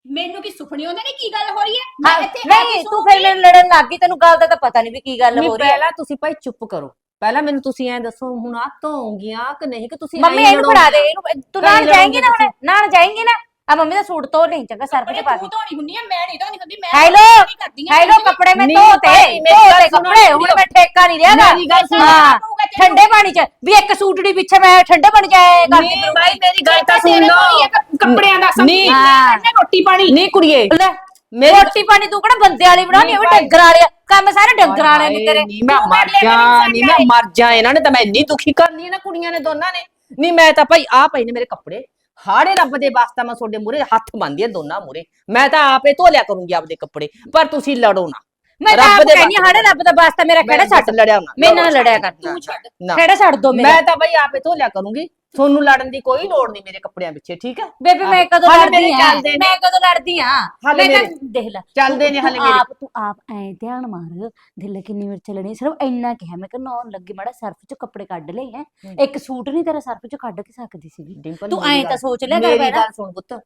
ਮੈਨੂੰ ਕੀ ਸੁਪਨੇ ਆਉਂਦੇ ਨੇ ਕੀ ਗੱਲ ਹੋ ਰਹੀ ਐ ਹਾਂ, ਮੈਂ ਇੱਥੇ ਆ ਕੇ ਨਹੀਂ ਤੂੰ। ਫਿਰ ਮੈਨੂੰ ਲੜਨ ਲੱਗ ਗਈ ਤੈਨੂੰ ਗੱਲ ਦਾ ਤਾਂ ਪਤਾ ਨਹੀਂ ਵੀ ਕੀ ਗੱਲ ਨਹੀਂ ਹੋ ਰਹੀ ਹੈ। ਪਹਿਲਾਂ ਤੁਸੀਂ ਭਾਈ ਚੁੱਪ ਕਰੋ। ਪਹਿਲਾਂ ਮੈਨੂੰ ਤੁਸੀਂ ਐਂ ਦੱਸੋ ਹੁਣ ਆ ਧੋਉਂਗੀਆਂ ਕਿ ਨਹੀਂ ਕਿ ਤੁਸੀਂ ਮੰਮੀ ਐਂ ਇਹਨੂੰ ਫੜਾ ਦੇ ਲੜੋਗੀਆਂ? ਇਹਨੂੰ ਤੂੰ ਕਈ ਨਾਲ ਜਾਏਂਗੀ ਨਾ ਲੜੋਗੇ ਹੁਣ ਨਾਲ ਜਾਏਂਗੀ ਨਾ? ਆ ਮੰਮੀ ਦਾ ਸੂਟ ਧੋ ਲਈ ਚੰਗਾ ਸਰਫ ਚ ਪਾ ਤੂੰ ਦੇ। ਧੋਣੀ ਹੁੰਦੀ ਐ ਮੈਂ ਨਹੀਂ ਧੋਣੀ ਹੁੰਦੀ ਮੈਂ ਹੈਲੋ ਨਹੀਂ ਕਰਦੀ ਆਂ, ਹੈਲੋ ਕੱਪੜੇ ਮੈਂ ਨਹੀਂ ਧੋਤੇ ਭਾਈ, ਮੇਰੀ ਗੱਲ ਧੋਤੇ ਸੁਣੋ, ਕੱਪੜੇ ਹੁਣ ਮੈਂ ਠੇਕਾ ਨਹੀਂ ਲਿਆਗਾ ਮੇਰੀ ਗੱਲ ਸੁਣੋ, ਹਾਂ ਪਊਗਾ ਤੈਨੂੰ। ਠੰਡੇ ਪਾਣੀ ਚ ਵੀ ਇੱਕ ਸੂਟੜੀ ਪਿੱਛੇ ਮੈਂ ਠੰਡੇ ਪਾਣੀ ਚ ਐਂ ਕਰਦੀ ਨਹੀਂ ਫਿਰੂੰਗੀ। ਭਾਈ ਮੇਰੀ ਗੱਲ ਤਾਂ ਤੇਰੇ ਸੁਣ। ਕੋਲ ਹੀ ਲਓ ਆ ਕੱਪ- ਕੱਪੜਿਆਂ ਦਾ ਸਭ ਨਹੀਂ, ਹਾਂ। ਕੁਝ ਰੋਟੀ ਪਾਣੀ। ਨਹੀਂ ਕੁੜੀਏ। ਲੈ ਮੇਰੀ ਰੋਟੀ ਪਾਣੀ ਤੂੰ ਕਿਹੜਾ ਬੰਦੇ ਵਾਲੀ ਬਣਾਉਣੀ ਆ, ਉਹ ਵੀ ਨਹੀਂ ਡੰਗਰ ਵਾਲੀ ਆ। ਕੰਮ ਸਾਰੇ ਡੰਗਰ ਵਾਲੇ ਨੇ ਤੇਰੇ। ਨਹੀਂ ਮੈਂ ਤੂੰ ਮਰ ਜਾ ਨਹੀਂ ਮੈਂ ਮਰ ਜਾ ਇਹਨਾਂ ਨੇ ਤਾਂ ਮੈਂ ਇੰਨੀ ਦੁਖੀ ਕਰ ਲਈ ਨਾ ਕੁੜੀਆਂ ਨੇ ਦੋਨਾਂ ਨੇ। ਨਹੀਂ ਮੈਂ ਤਾਂ ਭਾਈ ਆ ਪਈ ਨੇ ਮੇਰੇ ਕੱਪੜੇ। ਹਾੜੇ ਰੱਬ ਦੇ ਵਾਸਤੇ ਮੈਂ ਤੁਹਾਡੇ ਮੂਰੇ ਹੱਥ ਬੰਨ੍ਹਦੀ ਆ ਦੋਨਾਂ ਮੂਰੇ ਮੈਂ ਤਾਂ ਆਪੇ ਧੋ ਲਿਆ ਕਰੂੰਗੀ ਆਪਦੇ ਕੱਪੜੇ ਪਰ ਤੁਸੀਂ ਲੜੋ ਨਾ। ਮੈਂ ਤਾਂ ਰੱਬ ਆਪ ਹਾਂ, ਹਾੜੇ ਰੱਬ ਦਾ ਵਾਸਤਾ ਮੇਰਾ ਕਿਹੜਾ ਛੱਡ। ਲੜਿਆ ਨਾ ਮੇਰੇ ਨਾਲ ਲੜਿਆ ਕਰ। ਤੂੰ ਛੱਡ। ਦੋ ਮੇਰਾ। ਮੈਂ ਤਾਂ ਭਾਈ ਆਪੇ ਧੋ ਲਿਆ ਕਰੂੰਗੀ। ਤੁਹਾਨੂੰ ਲੜਨ ਦੀ ਕੋਈ ਲੋੜ ਨਹੀਂ ਮੇਰੇ ਕੱਪੜਿਆਂ ਪਿੱਛੇ ਠੀਕ ਹੈ? ਬੇਬੇ ਮੈਂ ਕਦੋਂ ਹਾਲੇ ਲੜਦੀ ਮੇਰੇ ਆ ਚੱਲਦੇ ਨੇ। ਮੈਂ ਕਦੋਂ ਲੜਦੀ ਆ ਹਾਲੇ ਮੈਂ ਦੇਖ ਲੈ ਚੱਲਦੇ ਨੇ ਤੂੰ ਹਾਲੇ ਮੇਰੇ। ਆਪ ਤੂੰ ਆਪ ਐ ਧਿਆਨ ਮਾਰ ਦਿਲ ਕਿੰਨੀ ਮਿਰਚ ਲੈਣੀ ਸਿਰਫ ਇੰਨਾ ਕਿਹਾ ਮੈਂ ਕਿ ਨੌਨ ਲੱਗੇ ਮਾੜਾ ਸਰਫ ਚ ਕੱਪੜੇ ਕੱਢ ਲਏ ਹੈ। ਹੂੰ। ਇੱਕ ਸੂਟ ਨਹੀਂ ਤੇਰਾ ਸਰਫ ਚ ਕੱਢ ਕੇ ਸਕਦੀ ਸੀਗੀ। ਡਿੰਪਲ ਤੂੰ ਮੇਰੀ ਐਂ ਤਾਂ ਗੱਲ- ਸੋਚ ਲਿਆ ਕਰ ਮੇਰੀ ਪਹਿਲਾਂ। ਗੱਲ ਸੁਣ ਪੁੱਤ।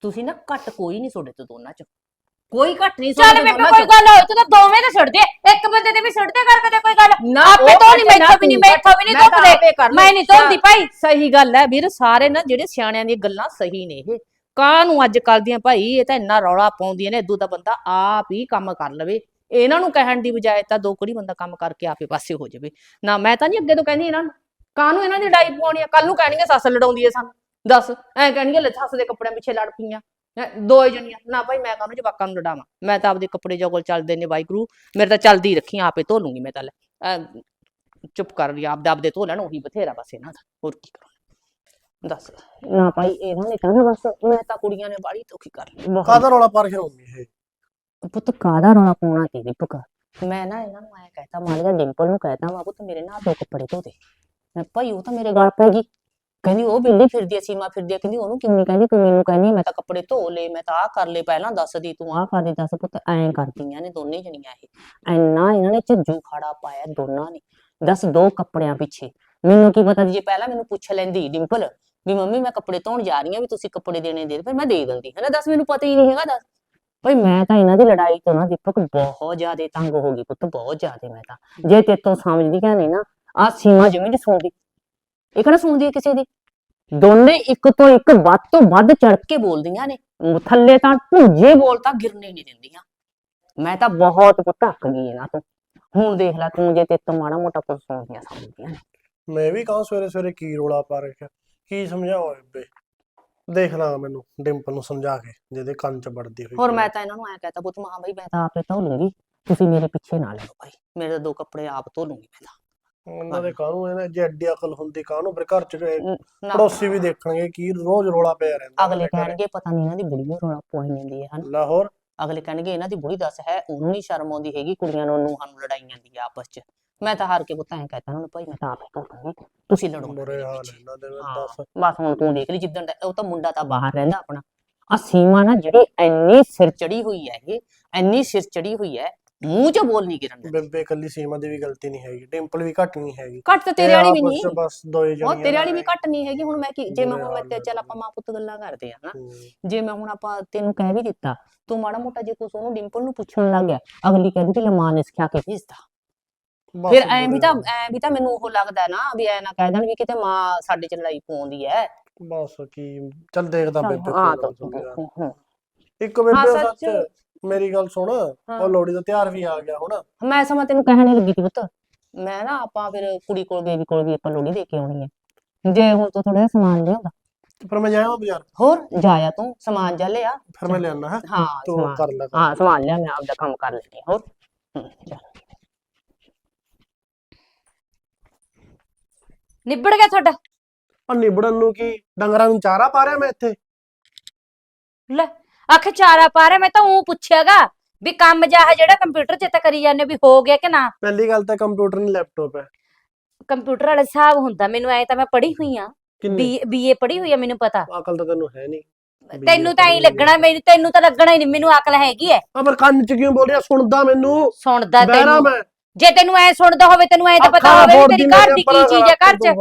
ਤੁਸੀਂ ਨਾ ਘੱਟ ਕੋਈ ਨਹੀਂ ਤੁਹਾਡੇ ਤੋਂ ਦੋਨਾਂ ਚ। ਕੋਈ ਘੱਟ ਨਹੀਂ ਚੱਲ ਦੋਨਾਂ ਕੋਈ ਗੱਲ ਹੋਈ ਤੂੰ ਤਾਂ ਦੋਵੇਂ ਤੇ ਛੱਡ ਦੇ। ਇੱਕ ਬੰਦੇ ਤੇ ਵੀ ਛੱਡ ਦੇ ਕਰ ਕਦੇ ਕੋਈ ਗੱਲ? ਨਾ ਆਪੇ ਤੋਂ ਨਹੀਂ ਮੈਥੋਂ ਵੀ ਨਹੀਂ ਮੈਥੋਂ ਵੀ ਨਹੀਂ ਧੋਪਦੇ ਮੈਂ ਨਹੀਂ ਧੋਂਦੀ ਭਾਈ। ਸਹੀ ਗੱਲ ਹੈ ਵੀਰ ਸਾਰੇ ਨਾ ਜਿਹੜੇ ਸਿਆਣਿਆਂ ਦੀਆਂ ਗੱਲਾਂ ਸਹੀ ਨੇ ਇਹ। ਕਾਂ ਨੂੰ ਅੱਜ ਕੱਲ ਦੀਆਂ ਭਾਈ ਇਹ ਤਾਂ ਇੰਨਾ ਰੌਲਾ ਪਾਉਂਦੀਆਂ ਨੇ ਇਦੋਂ ਤਾਂ ਬੰਦਾ ਆਪ ਹੀ ਕੰਮ ਕਰ ਲਵੇ। ਇਹਨਾਂ ਨੂੰ ਕਹਿਣ ਦੀ ਬਜਾਏ ਤਾਂ ਦੋ ਕੁੜੀ ਬੰਦਾ ਕੰਮ ਕਰਕੇ ਆਪੇ ਪਾਸੇ ਹੋ ਜਾਵੇ। ਨਾ ਮੈਂ ਤਾਂ ਨਹੀਂ ਅੱਗੇ ਤੋਂ ਕਹਿੰਦੀ ਇਹਨਾਂ ਨੂੰ। ਕਾਂ ਨੂੰ ਇਹਨਾਂ ਦੀ ਲੜਾਈ ਪਵਾਉਣੀ ਆ? ਕੱਲ ਨੂੰ ਕਹਿਣਗੇ ਸੱਸ ਲੜਾਉਂਦੀ ਹੈ ਸਾਨੂੰ। ਦੱਸ ਐ ਕਹਿਣਗੇ ਲੈ ਸੱਸ ਦੇ ਕੱਪੜਿਆਂ ਪਿੱਛੇ ਲੜ ਪਈਆਂ। ਦੋ ਹੀ ਜਣੀਆਂ ਨਾ। ਭਾਈ ਮੈਂ ਕਾਹਨੂੰ ਜਵਾਕਾਂ ਨੂੰ ਲੜਾਵਾਂ। ਮੈਂ ਤਾਂ ਆਪਦੇ ਕੱਪੜੇ ਜੋਗਲ ਚੱਲਦੇ ਨੇ ਵਾਹਿਗੁਰੂ ਮੇਰੇ ਤਾਂ ਚੱਲਦੀ ਰੱਖੀ ਆਪੇ ਧੋ ਲੂੰਗੀ ਮੈਂ ਤਾਂ ਚੁੱਪ ਕਰ ਰਹੀ ਆਪਦੇ ਆਪਦੇ ਧੋ ਲੈਣ ਉਹੀ ਬਥੇਰਾ ਬਸ ਇਹਨਾਂ ਦਾ। ਹੋਰ ਕੀ ਕਰਾਂ? ਦੱਸ। ਨਾ ਭਾਈ ਇਹਨਾਂ ਨੇ ਕਹਿਣਾ ਬਸ। ਮੈਂ ਤਾਂ ਕੁੜੀਆਂ ਨੇ ਬਾੜੀ ਧੋਖੀ ਕਰ ਲਈ। ਕਾਹਦਾ ਰੌਲਾ ਪਾ ਰਿਹਾ ਇਹ? ਪੁੱਤ ਕਾਦਾ ਰੌਲਾ ਪਾਉਣਾ ਤੇ ਦੀਪਕ ਮੈਂ ਨਾ ਇਹਨਾਂ ਨੂੰ ਐ ਕਹਿਤਾ ਜਾ ਡਿੰਪਲ ਨੂੰ ਕਹਿਤਾ ਵਾ ਪੁੱਤ ਮੇਰੇ ਨਾਲ ਦੋ ਕੱਪੜੇ ਧੋ ਦੇ। ਮੈਂ ਭਾਈ ਉਹ ਤਾਂ ਮੇਰੇ ਗਲ ਪੈ ਗਈ। ਕਹਿੰਦੀ ਉਹ ਬਿੱਲੀ ਫਿਰਦੀ ਆ, ਸੀਮਾ ਫਿਰਦੀ ਆ, ਕਹਿੰਦੀ ਉਹਨੂੰ ਕਿਉਂ ਨਹੀਂ ਕਹਿੰਦੀ ਤੂੰ ਮੈਨੂੰ ਕਹਿੰਦੀ ਮੈਂ ਤਾਂ ਕੱਪੜੇ ਧੋ ਲਏ, ਮੈਂ ਤਾਂ ਆਹ ਕਰ ਲਏ, ਪਹਿਲਾਂ ਦੱਸਦੀ ਤੂੰ ਆਹ ਕਰ ਦੇ, ਦੱਸ ਪੁੱਤ, ਐਂ ਕਰਦੀਆਂ ਨੇ ਦੋਨੇ ਜਣੀਆਂ ਇਹ। ਐਨਾ ਇਹਨਾਂ ਨੇ ਝੱਜੂ ਖਾੜਾ ਪਾਇਆ ਦੋਨਾਂ ਨੇ। ਦੱਸ ਦੋ ਕੱਪੜਿਆਂ ਪਿੱਛੇ। ਮੈਨੂੰ ਕੀ ਪਤਾ ਜੇ ਪਹਿਲਾਂ ਮੈਨੂੰ ਪੁੱਛ ਲੈਂਦੀ ਡਿੰਪਲ ਵੀ ਮੰਮੀ ਮੈਂ ਕੱਪੜੇ ਧੋਣ ਜਾ ਰਹੀ ਹਾਂ, ਵੀ ਤੁਸੀਂ ਕੱਪੜੇ ਦੇਣੇ ਦੇ ਫਿਰ ਮੈਂ ਦੇ ਦਿੰਦੀ। ਹਨਾ ਦੱਸ, ਮੈਨੂੰ ਪਤਾ ਹੀ ਨਹੀਂ ਹੈਗਾ ਦੱਸ। ਭਈ ਮੈਂ ਤਾਂ ਇਹਨਾਂ ਦੀ ਲੜਾਈ ਤੋਂ ਨਾ ਦੀਪਕ ਬਹੁਤ ਜ਼ਿਆਦਾ ਤੰਗ ਹੋ ਗਈ ਪੁੱਤ, ਬਹੁਤ ਜ਼ਿਆਦਾ ਮੈਂ ਤਾਂ। ਜੇ ਤੇਰੇ ਤੋਂ ਸਮਝਦੀ ਕਿਆ ਨਹੀਂ ਨਾ ਆ ਸੀਮਾ ਜਿਵੇਂ ਨਹੀਂ ਸੁਣਦੀ। ਇਹ ਕਿਹੜਾ ਸੁਣਦੀ ਹੈ ਕਿਸੇ ਦੀ? ਦੋਨੇ ਇੱਕ ਤੋਂ ਇੱਕ ਵੱਧ ਤੋਂ ਵੱਧ ਚੜ ਕੇ ਬੋਲਦੀਆਂ ਨੇ। ਮ- ਥੱਲੇ ਤਾਂ ਭੁੰਜੇ ਬੋਲ ਤਾਂ ਗਿਰਨੇ ਨਹੀਂ ਦਿੰਦੀਆਂ। ਮੈਂ ਤਾਂ ਬਹੁਤ ਅੱਕ ਗਈ ਇਹਨਾਂ ਤੋਂ ਹੁਣ ਦੇਖ ਲੈ ਤੂੰ ਜੇ ਤੋਂ ਮਾੜਾ ਮੋਟਾ ਕੁਝ ਸੁਣਦੀਆਂ ਸਮਝਦੀਆਂ ਨੇ। ਮੈਂ ਵੀ ਕਹਾਂ ਸਵੇਰੇ ਸਵੇਰੇ ਕੀ ਰੌਲਾ ਪਾ ਰੱਖਿਆ ਕੀ ਸਮਝਾਵਾਂ ਬੇਬੇ ਦੇਖ ਲਾ ਮੈਨੂੰ ਡਿੰਪਲ ਨੂੰ ਸਮਝਾ ਕੇ ਜਿਹਦੇ ਕੰਨ ਚ ਵੜਦੀ ਹੋਈ ਹੋਰ। ਮੈਂ ਤਾਂ ਇਹਨਾਂ ਨੂੰ ਐ ਕਹਤਾ ਪੁੱਤ ਮਹਾਂ ਬਈ ਮੈਂ ਤਾਂ ਆਪੇ ਧੋ ਲੂੰਗੀ ਤੁਸੀਂ ਮੇਰੇ ਪਿੱਛੇ ਨਾ ਲੱਗੋ ਭਾਈ। ਮੇਰੇ ਤਾਂ ਦੋ ਕੱਪੜੇ ਆਪ ਧੋ ਲੂੰਗੀ ਮੈਂ ਤਾਂ। ਉਹਨਾਂ ਦੇ ਕਾਹਨੂੰ ਇਹਨਾਂ ਜੇ ਐਡੀ ਅਕਲ ਹੁੰਦੀ ਕਾਹਨੂੰ? ਫਿਰ ਘਰ ਚ ਗਏ ਨ- ਨਾ। ਪੜੋਸੀ ਵੀ ਦੇਖਣਗੇ ਕੀ ਰੋਜ਼ ਰੌਲਾ ਪਿਆ ਰਹਿੰਦਾ ਅਗਲੇ ਇਹਨਾਂ ਦੇ ਘਰੇ। ਕਹਿਣਗੇ ਪਤਾ ਨਹੀਂ ਇਹਨਾਂ ਦੀ ਬੁੜੀ ਨੂੰ ਰੌਲਾ ਪਵਾਈ ਜਾਂਦੀ ਹੈ ਹਨ। ਲਾਹੌਰ? ਅਗਲੇ ਕਹਿਣਗੇ ਇਹਨਾਂ ਦੀ ਬੁੜੀ ਦੱਸ ਹੈ ਉਹਨੂੰ ਨਹੀਂ ਸ਼ਰਮ ਆਉਂਦੀ ਹੈਗੀ ਕੁੜੀਆਂ ਨੂੰ ਨੂੰਹਾਂ ਨੂੰ ਲੜਾਈ ਜਾਂਦੀ ਹੈ ਆਪਸ ਚ। ਮੈਂ ਤਾਂ ਹਾਰ ਕੇ ਪੁੱਤ ਐਂ ਕਹਤਾ ਉਹਨਾਂ ਨੂੰ ਭਾਈ ਮੈਂ ਤਾਂ ਆਪੇ ਲੂੰਗੀ ਤੁਸੀਂ ਲੜੋ ਨਾ ਬੁਰੇ ਮੇਰੇ ਹਾਲ। ਇਹਨਾਂ ਦੇ ਹਾਂ, ਦੱਸ। ਬਸ ਹੁਣ ਤੂੰ ਦੇਖ ਲਈ ਜਿੱਦਣ ਦਾ ਉਹ ਤਾਂ ਮੁੰਡਾ ਤਾਂ ਬਾਹਰ ਰਹਿੰਦਾ ਆਪਣਾ। ਆ ਸੀਮਾ ਨਾ ਜਿਹੜੀ ਐਨੀ ਸਿਰ ਚੜੀ ਹੋਈ ਹੈ ਇਹ ਐਨੀ ਸਿਰ ਚੜੀ ਹੋਈ ਹੈ ਮੂੰਹ ਚ ਬੋਲ ਨਹੀਂ ਗਿਰਨ ਦਿੰਦੀ ਬੇਬੇ ਕੱਲੀ ਸੀਮਾ ਦੀ ਵੀ ਗਲਤੀ ਨਹੀਂ ਹੈਗੀ ਡਿੰਪਲ ਵੀ ਘੱਟ ਨਹੀਂ ਹੈਗੀ ਘੱਟ ਤੇ ਤੇਰੇ ਵਾਲੀ ਵੀ ਨਹੀਂ ਚ ਬਸ ਦੋਏ ਉਹ ਜਣੀਆਂ ਤੇਰੇ ਵਾਲੀ ਵੀ ਘੱਟ ਨਹੀਂ ਹੈਗੀ ਹੁਣ ਮੈਂ ਕੀ ਜੇ ਮੈਂ ਹੁਣ ਮੈਂ ਤੇ ਚੱਲ ਆਪਾਂ। ਮਾਂ ਪੁੱਤ ਗੱਲਾਂ ਕਰਦੇ ਆ ਨਾ ਹੂੰ। ਜੇ ਮੈਂ ਹੁਣ ਆਪਾਂ ਤੈਨੂੰ ਕਹਿ ਵੀ ਦਿੱਤਾ ਤੂੰ ਮਾੜਾ ਮੋਟਾ ਜੇ ਕੁਛ ਉਹਨੂੰ ਡਿੰਪਲ ਨੂੰ ਪੁੱਛਣ ਲੱਗ ਗਿਆ ਅਗਲੀ ਕਹਿੰਦੀ ਤੇ ਮਾਂ ਨੇ ਸਿਖਾ ਕੇ ਭੇਜਦਾ ਬਸ ਫਿਰ ਐਂ ਵੀ ਤਾਂ। ਐਂ ਵੀ ਤਾਂ ਮੈਨੂੰ ਉਹ ਲੱਗਦਾ ਨਾ ਵੀ ਐ ਨਾ ਕਹਿ ਦੇਣ ਵੀ ਕਿਤੇ ਮਾਂ ਸਾਡੇ ਚ ਲੜਾਈ ਪਾਉਂਦੀ ਐ ਬਸ ਕੀ ਚੱਲ ਦੇਖਦਾ ਬੇਬੇ ਹਾਂ ਕੋਲ ਤਾਂ ਸਮਝਾ। ਹੂੰ, ਹੂੰ। ਇੱਕ ਬੇਬੇ ਸੱਚ। ਮੇਰੀ ਗੱਲ ਸੁਣ। ਉਹ ਲੋੜੀ ਦਾ ਤਿਉਹਾਰ ਵੀ ਆ ਗਿਆ ਹੁਣ। ਮੈਂ ਸਮਾਂ ਤੈਨੂੰ ਕਹਿਣ ਲੱਗੀ ਸੀ ਪੁੱਤ ਮੈਂ ਨਾ ਆਪਾਂ ਫਿਰ ਕੁੜੀ ਕੋਲ ਬੇਬੀ ਕੋਲ ਵੀ ਆਪਾਂ ਲੋੜੀ ਦੇ ਕੇ ਆਉਣੀ ਹੈ। ਜੇ ਹੁਣ ਤੂੰ ਥੋੜਾ ਜਿਹਾ ਸਮਾਨ ਲਿਆਉਂਦਾ। ਤੇ ਫਿਰ ਮੈਂ ਜਾਵਾਂ ਬਾਜ਼ਾਰ। ਹੋਰ ਜਾਇਆ ਤੂੰ ਸਮਾਨ ਜਾ ਲਿਆ। ਫਿਰ ਮੈਂ ਲਿਆਣਾ ਹੈ? ਹਾਂ ਤੂੰ ਕਰ ਲੈ। ਹਾਂ ਸਮਾਨ ਲਿਆ ਮੈਂ ਆਪਦਾ ਕੰਮ ਕਰ ਲੈਣੀ ਹੋਰ। ਨਿਬੜ ਗਿਆ ਤੁਹਾਡਾ? ਉਹ ਨਿਬੜਨ ਨੂੰ ਕੀ ਡੰਗਰਾਂ ਨੂੰ ਚਾਰਾ ਪਾ ਰਿਹਾ ਮੈਂ ਇੱਥੇ? ਲੈ ਆਖੇ ਚਾਰਾ ਪਾ ਰਿਹਾ ਮੈਂ ਤਾਂ ਉਹ ਪੁੱਛਿਆਗਾ ਵੀ ਕੰਮ ਜਾਹ ਜਿਹੜਾ ਕੰਪਿਊਟਰ 'ਚ ਤਾਂ ਕਰੀ ਜਾਂਦੇ ਵੀ ਹੋ ਗਿਆ ਕਿ ਨਾ? ਪਹਿਲੀ ਗੱਲ ਤਾਂ ਕੰਪਿਊਟਰ ਨਹੀਂ ਲੈਪਟਾਪ ਹੈ। ਕੰਪਿਊਟਰ ਵਾਲਾ ਹਿਸਾਬ ਹੁੰਦਾ ਮੈਨੂੰ ਐ ਤਾਂ ਮੈਂ ਪੜ੍ਹੀ ਹੋਈ ਆ ਕਿੰਨੀ? ਬੀਏ ਪੜ੍ਹੀ ਹੋਈ ਆ ਮੈਨੂੰ ਪਤਾ। ਅਕਲ ਤਾਂ ਤੈਨੂੰ ਹੈ ਨਹੀਂ। BA ਤੈਨੂੰ ਤਾਂ ਹੀ ਪੜ੍ਹੀ ਹੋਈ ਲੱਗਣਾ ਮੈਨੂੰ ਤੈਨੂੰ ਤਾਂ ਲੱਗਣਾ ਹੀ ਨਹੀਂ ਮੈਨੂੰ ਅਕਲ ਹੈਗੀ ਐ। ਆ ਪਰ ਕੰਨ ਚ ਕਿਉਂ ਬੋਲ ਰਿਹਾ? ਸੁਣਦਾ ਮੈਨੂੰ। ਸੁਣਦਾ ਬਹਿਰਾ ਤੈਨੂੰ। ਮੈਂ। ਜੇ ਤੈਨੂੰ ਐ ਸੁਣਦਾ ਹੋਵੇ ਤੈਨੂੰ ਐ ਤਾਂ ਪਤਾ ਅੱਖਾਂ ਹੋਵੇ ਵੀ ਤੇਰੀ ਘਰ ਦੀ ਕੀ ਚੀਜ਼ ਐ ਘਰ 'ਚ।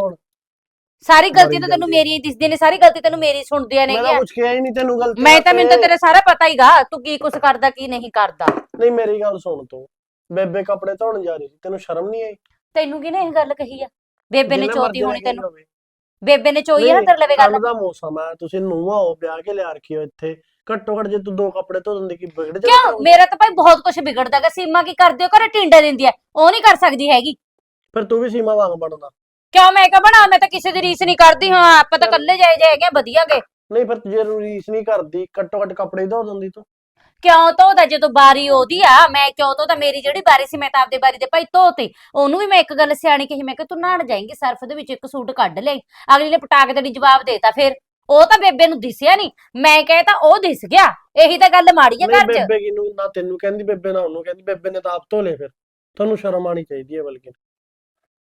ਸਾਰੀ ਗਲਤੀ ਤਾਂ ਤੈਨੂੰ। ਮੇਰੀ ਹੀ ਦਿਸਦੀ ਨੇ ਸਾਰੀ ਗਲਤੀ ਤੈਨੂੰ ਮੇਰੀ ਸੁਣਦੀਆਂ ਨੇ ਮੈਂ ਤਾਂ ਕੁਝ ਕਿਹਾ ਹੀ ਨਹੀਂ ਤੈਨੂੰ ਗਲਤੀ ਮੈਂ ਤਾਂ ਮੈਨੂੰ ਤਾਂ। ਤੇਰਾ ਸਾਰਾ ਪਤਾ ਹੀਗਾ ਤੂੰ ਕੀ ਕੁਛ ਕਰਦਾ ਕੀ ਨਹੀਂ ਕਰਦਾ। ਨਹੀਂ ਮੇਰੀ ਗੱਲ ਸੁਣ ਤੂੰ। ਬੇਬੇ ਕੱਪੜੇ ਧੋਣ ਜਾ ਰਹੀ ਸੀ ਤੈਨੂੰ ਸ਼ਰਮ ਨਹੀਂ ਆਈ? ਤੈਨੂੰ ਕਿਹਨੇ ਇਹ ਗੱਲ ਕਹੀ ਆ? ਬੇਬੇ ਨੇ ਚੋਤੀ ਹੋਣੀ ਤੈਨੂੰ। ਬੇਬੇ ਨੇ ਚੋਈ ਆ ਨਾ ਤੇਰੇ ਲਵੇ ਗੱਲ। ਦਾ ਮੌਸਮ ਹੈ ਤੁਸੀਂ ਨੂੰਹਾਂ ਹੋ ਵਿਆਹ ਕੇ ਲਿਆ ਰੱਖੀ ਹੋ ਇੱਥੇ। ਘੱਟੋ ਘੱਟ ਜੇ ਤੂੰ ਦੋ ਕੱਪੜੇ ਧੋ ਦਿੰਦੀ ਕੀ ਵਿਗੜ ਜਾਂਦਾ ਕਿਉਂ? ਮੇਰਾ ਤਾਂ ਭਾਈ ਬਹੁਤ ਕੁਝ ਵਿਗੜਦਾਗਾ। ਸੀਮਾ ਕੀ ਕਰਦੀ ਹੋ ਘਰੇ ਟਿੰਡਾ ਦਿੰਦੀ ਐ ਉਹ ਨਹੀਂ ਕਰ ਸਕਦੀ ਹੈਗੀ। ਫਿਰ ਤੂੰ ਵੀ ਸੀਮਾ ਵਾਂਗ ਬਣਦਾ। ਕਿਉਂ ਮੈਂ ਕਿਹਾ ਬਣਾ ਮੈਂ ਤਾਂ ਕਿਸੇ ਦੀ ਰੀਸ ਨਹੀਂ ਕਰਦੀ ਹਾਂ ਆਪਾਂ ਤਾਂ ਇਕੱਲੇ ਜਾਏ ਜਾਏ ਵਧੀਆ ਗਏ ਨਹੀਂ ਫਿਰ ਜੇ ਰੀਸ ਨਹੀਂ ਕਰਦੀ ਘੱਟੋ ਘੱਟ ਕੱਪੜੇ ਧੋ ਦਿੰਦੀ ਤੂੰ। ਕਿਉਂ ਧੋਦਾ? ਜਦੋਂ ਬਾਰੀ ਉਹਦੀ ਆ ਮੈਂ ਕਿਉਂ ਧੋਦਾ? ਮੇਰੀ ਜਿਹੜੀ ਬਾਰੀ ਸੀ ਮੈਂ ਤਾਂ ਆਪਦੇ ਬਾਰੀ ਦੇ ਭਾਈ ਧੋਤੇ। ਉਹਨੂੰ ਵੀ ਮੈਂ ਇੱਕ ਗੱਲ ਸਿਆਣੀ ਕਹੀ ਮੈਂ ਕਿ ਤੂੰ ਨਹਾਣ ਜਾਏਂਗੀ ਸਰਫ ਦੇ ਵਿੱਚ ਇੱਕ ਸੂਟ ਕੱਢ ਲਈ ਅਗਲੀ ਨੇ ਪਟਾ ਕੇ ਤੇਰੀ ਜਵਾਬ ਦੇਤਾ ਫਿਰ। ਉਹ ਤਾਂ ਬੇਬੇ ਨੂੰ ਦਿਸਿਆ ਨਹੀਂ। ਮੈਂ ਕਹੇ ਤਾਂ ਉਹ ਦਿਸ ਗਿਆ। ਇਹੀ ਤਾਂ ਗੱਲ ਮਾੜੀ ਆ ਨਹੀਂ ਘਰ 'ਚ। ਬੇਬੇ ਕਿਨੂੰ ਨਾ ਤੈਨੂੰ ਕਹਿੰਦੀ ਬੇਬੇ ਨਾ ਉਹਨੂੰ ਕਹਿੰਦੀ ਬੇਬੇ ਨੇ ਤਾਂ ਆਪ ਧੋ ਲਏ ਫਿਰ। ਤੁਹਾਨੂੰ ਸ਼ਰਮ ਆਣੀ ਚਾਹੀਦੀ ਹੈ ਬਲਕਿ।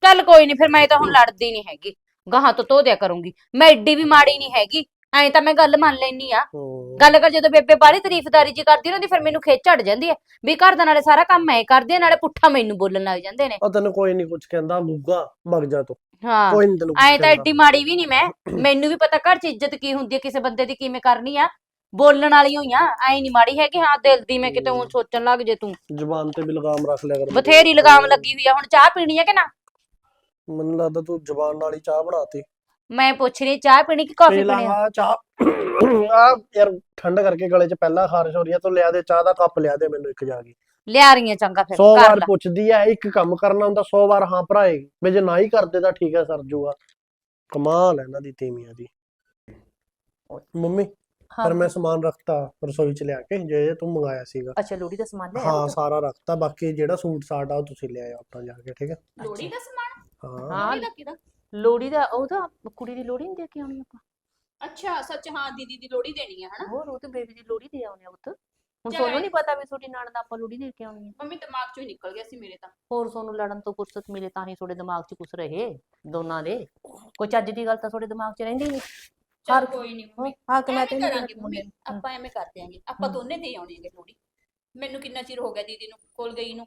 ਚੱਲ ਕੋਈ ਨਹੀਂ ਫਿਰ ਮੈਂ ਤਾਂ ਹੁਣ ਲੜਦੀ ਨਹੀਂ ਹੈਗੀ। ਗਾਹਾਂ ਤੋਂ ਧੋ ਦਿਆ ਕਰੂੰਗੀ। ਮੈਂ ਐਡੀ ਵੀ ਮਾੜੀ ਨਹੀਂ ਹੈਗੀ। ਐਂ ਤਾਂ ਮੈਂ ਗੱਲ ਮੰਨ ਲੈਣੀ ਆ। ਹੂੰ। ਗੱਲ ਕਰ ਜਦੋਂ ਬੇਬੇ ਬਾਹਲੀ ਤਾਰੀਫਦਾਰੀ ਜੀ ਕਰਦੀ ਨਾ ਉਹਦੀ ਫਿਰ ਮੈਨੂੰ ਖੇਚ ਚੜ ਜਾਂਦੀ ਹੈ ਵੀ ਘਰ ਦਾ ਨਾਲੇ ਸਾਰਾ ਕੰਮ ਮੈਂ ਕਰਦੀ ਆ ਨਾਲੇ ਪੁੱਠਾ ਮੈਨੂੰ ਬੋਲਣ ਲੱਗ ਜਾਂਦੇ ਨੇ। ਉਹ ਤੈਨੂੰ ਕੋਈ ਨਹੀਂ ਕੁਝ ਕਹਿੰਦਾ ਗੁੱਗਾ ਭੱਗ ਜਾ ਤੂੰ। ਹਾਂ। ਕੋਈ ਨਹੀਂ ਤੈਨੂੰ ਕੁਛ ਐਂ ਤਾਂ ਕਹਿੰਦਾ। ਐਡੀ ਮਾੜੀ ਵੀ ਨਹੀਂ ਮੈਂ। ਮੈਨੂੰ ਵੀ ਪਤਾ ਘਰ 'ਚ ਇੱਜ਼ਤ ਕੀ ਹੁੰਦੀ ਹੈ ਕਿਸੇ ਬੰਦੇ ਦੀ ਕਿਵੇਂ ਕਰਨੀ ਆ। ਬੋਲਣ ਵਾਲੀ ਹੋਈ ਆ ਐਂ ਨਹੀਂ ਮਾੜੀ ਹੈਗੀ ਹਾਂ ਦਿਲ ਦੀ ਮੈਂ ਕਿਤੇ ਉਹ ਸੋਚਣ ਲੱਗ ਜੇ ਤੂੰ। ਜ਼ੁਬਾਨ ਤੇ ਵੀ ਲਗਾਮ ਰੱਖ ਲਿਆ ਕਰ। ਬਥੇਰੀ ਲਗਾਮ ਲੱਗੀ ਹੋਈ ਆ ਹੁਣ ਚਾਹ ਪੀਣੀ ਆ ਕਿ ਨਾ? ਮੈਨੂੰ ਲੱਗਦਾ ਤੂੰ ਜ਼ੁਬਾਨ ਨਾਲ ਹੀ ਚਾਹ ਬਣਾਤੀ। ਮੈਂ ਪੁੱਛ ਰਹੀ ਚਾਹ ਪੀਣੀ ਕਿ ਕਾਫੀ ਪੀਣੀ ਆ? ਆਹ ਚਾਹ। ਆ ਯਾਰ ਠੰਡ ਕਰਕੇ ਗਲੇ 'ਚ ਪਹਿਲਾਂ ਖਾਰਿਸ਼ ਹੋ ਰਹੀ ਹੈ ਤੂੰ ਲਿਆ ਦੇ ਚਾਹ ਦਾ ਕੱਪ ਲਿਆ ਦੇ ਮੈਨੂੰ ਇੱਕ ਜਾ ਕੇ। ਲਿਆ ਰਹੀਆਂ ਚੰਗਾ ਫਿਰ 100 ਕਰ ਵਾਰ ਪੁੱਛਦੀ ਐ ਇੱਕ ਕੰਮ ਕਰਨਾ ਹੁੰਦਾ 100 ਵਾਰ ਹਾਂ ਭਰਾਏਗੀ ਵੀ ਜੇ ਨਾ ਹੀ ਕਰਦੇ ਤਾਂ ਠੀਕ ਹੈ ਸਰ ਜੂਗਾ। ਕਮਾਲ ਹੈ ਇਹਨਾਂ ਦੀ ਤੀਵੀਆਂ ਦੀ। ਮੰਮੀ। ਪਰ ਮੈਂ ਸਮਾਨ ਰੱਖਤਾ ਰਸੋਈ 'ਚ ਲਿਆ ਕੇ ਜੇ ਤੂੰ ਮੰਗਾਇਆ ਸੀਗਾ। ਅੱਛਾ ਲੋੜੀ ਦਾ ਸਮਾਨ ਲਿਆ ਹਾਂ ਸਾਰਾ ਰੱਖਤਾ ਬਾਕੀ ਜਿਹੜਾ ਸੂਟ ਸਾਟ ਆ ਉਹ ਤੁਸੀਂ ਲੈ ਆਓ ਆਪਣਾ ਜਾ ਕੇ ਠੀਕ ਹੈ ਲੋੜੀ ਦਾ ਸਮਾਨ ਹਾਂ। ਹਾਂ। ਲੋੜੀ ਦਾ ਕਿਹਦਾ ਲੋੜੀ ਦਾ ਉਹਦਾ ਕੁੜੀ ਦੀ ਲੋੜੀ ਨਹੀਂ ਦੇ ਕੇ ਆਉਣੀ ਆਪਾਂ। ਅੱਛਾ ਸੱਚ ਹਾਂ ਦੀਦੀ ਦੀ ਲੋੜੀ ਦੇਣੀ ਹੈ ਹਨਾ? ਹੋਰ ਉਹ ਤੇ ਬੇਬੀ ਦੀ ਲੋੜੀ ਦੇ ਆਉਣੇ ਆ ਪੁੱਤ। ਹੁਣ ਚੱਲ ਨਹੀਂ ਪਤਾ ਵੀ ਤੁਹਾਡੀ ਨਾਨ ਦਾ ਆਪਾਂ ਲੋੜੀ ਦੇ ਕੇ ਆਉਣੀ ਆ। ਮੰਮੀ ਦਿਮਾਗ ਚੋਂ ਹੀ ਨਿਕਲ ਗਿਆ ਸੀ ਮੇਰੇ ਤਾਂ। ਹੋਰ ਤੁਹਾਨੂੰ ਲੜਨ ਤੋਂ ਫੁਰਸਤ ਮਿਲੇ ਤਾਂ ਹੀ ਤੁਹਾਡੇ ਦਿਮਾਗ 'ਚ ਕੁਛ ਰਹੇ ਦੋਨਾਂ ਦੇ। ਕੋਈ ਚੱਜ ਦੀ ਗੱਲ ਤਾਂ ਤੁਹਾਡੇ ਦਿਮਾਗ 'ਚ ਰਹਿੰਦੀ ਨਹੀਂ। ਚਲ ਹਰ ਕੋਈ ਨਹੀਂ ਮੰਮੀ ਹਾਂ ਕਿ ਮੈਂ ਐਵੇਂ ਤੈਨੂੰ ਕਰਾਂਗੇ ਮੰਮੀ ਆਪਾਂ ਐਵੇਂ ਕਰ ਦਿਆਂਗੇ। ਆਪਾਂ ਦੋਨੇ ਦੇ ਆਉਣਗੇ ਲੋੜੀ ਮੈਨੂੰ ਕਿੰਨਾ ਚਿਰ ਹੋ ਗਿਆ ਦੀਦੀ ਨੂੰ ਕੋਲ ਗਈ ਨੂੰ।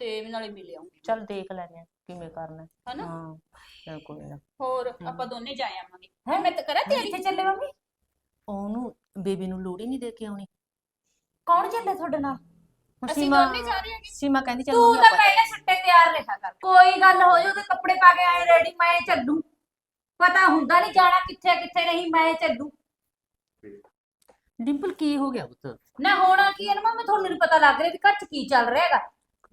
ਤੇ ਨਾਲੇ ਮਿਲ ਆਉਂਗੀ। ਚੱਲ ਦੇਖ ਲੈਨੇ ਆ ਕਿਵੇਂ ਕਰਨਾ ਹੈ। ਹਨਾ? ਹਾਂ ਚੱਲ ਕੋਈ ਨਾ। ਹੋਰ ਆਪਾਂ ਦੋਨੇ ਜਾ ਆਵਾਂਗੇ। ਹੈਂ, ਮੈਂ ਤਾਂ ਕਰਾਂ ਤਿਆਰੀ? ਕਿੱਥੇ ਚੱਲੇ ਮੰਮੀ? ਉਹਨੂੰ ਬੇਬੀ ਨੂੰ ਲੋੜੀ ਨਹੀਂ ਦੇ ਕੇ ਆਉਣੀ। ਕੌਣ ਚੱਲੇ ਤੁਹਾਡੇ ਨਾਲ? ਹੁਣ ਅਸੀਂ ਸੀਮਾ ਦੋਨੇ ਜਾ ਰਹੇ ਹਾਂ ਸੀਮਾ ਕਹਿੰਦੀ ਚੱਲ ਤੂੰ ਮੰਮੀ ਤਾਂ ਆਪਾਂ ਪਹਿਲੇ ਸੁੱਟੇ ਤਿਆਰ ਰਿਹਾ ਕਰ। ਕੋਈ ਗੱਲ ਹੋ ਜਾਊ ਤੇ ਕੱਪੜੇ ਪਾ ਕੇ ਆਏ ਰੈਡੀ ਮੈਂ ਚੱਲੂ। ਪਤਾ ਹੁੰਦਾ ਨਹੀਂ ਜਾਣਾ ਕਿੱਥੇ ਕਿੱਥੇ ਨਹੀਂ ਮੈਂ ਚੱਲੂ। ਡਿੰਪਲ ਕੀ ਹੋ ਗਿਆ ਪੁੱਤ? ਨਾ ਹੋਣਾ ਕੀ ਹੈ ਨਾ ਮੈਂ ਤੁਹਾਨੂੰ ਨਹੀਂ ਪਤਾ ਲੱਗ ਰਿਹਾ ਵੀ ਘਰ 'ਚ ਕੀ ਚੱਲ ਰਿਹਾ ਹੈਗਾ।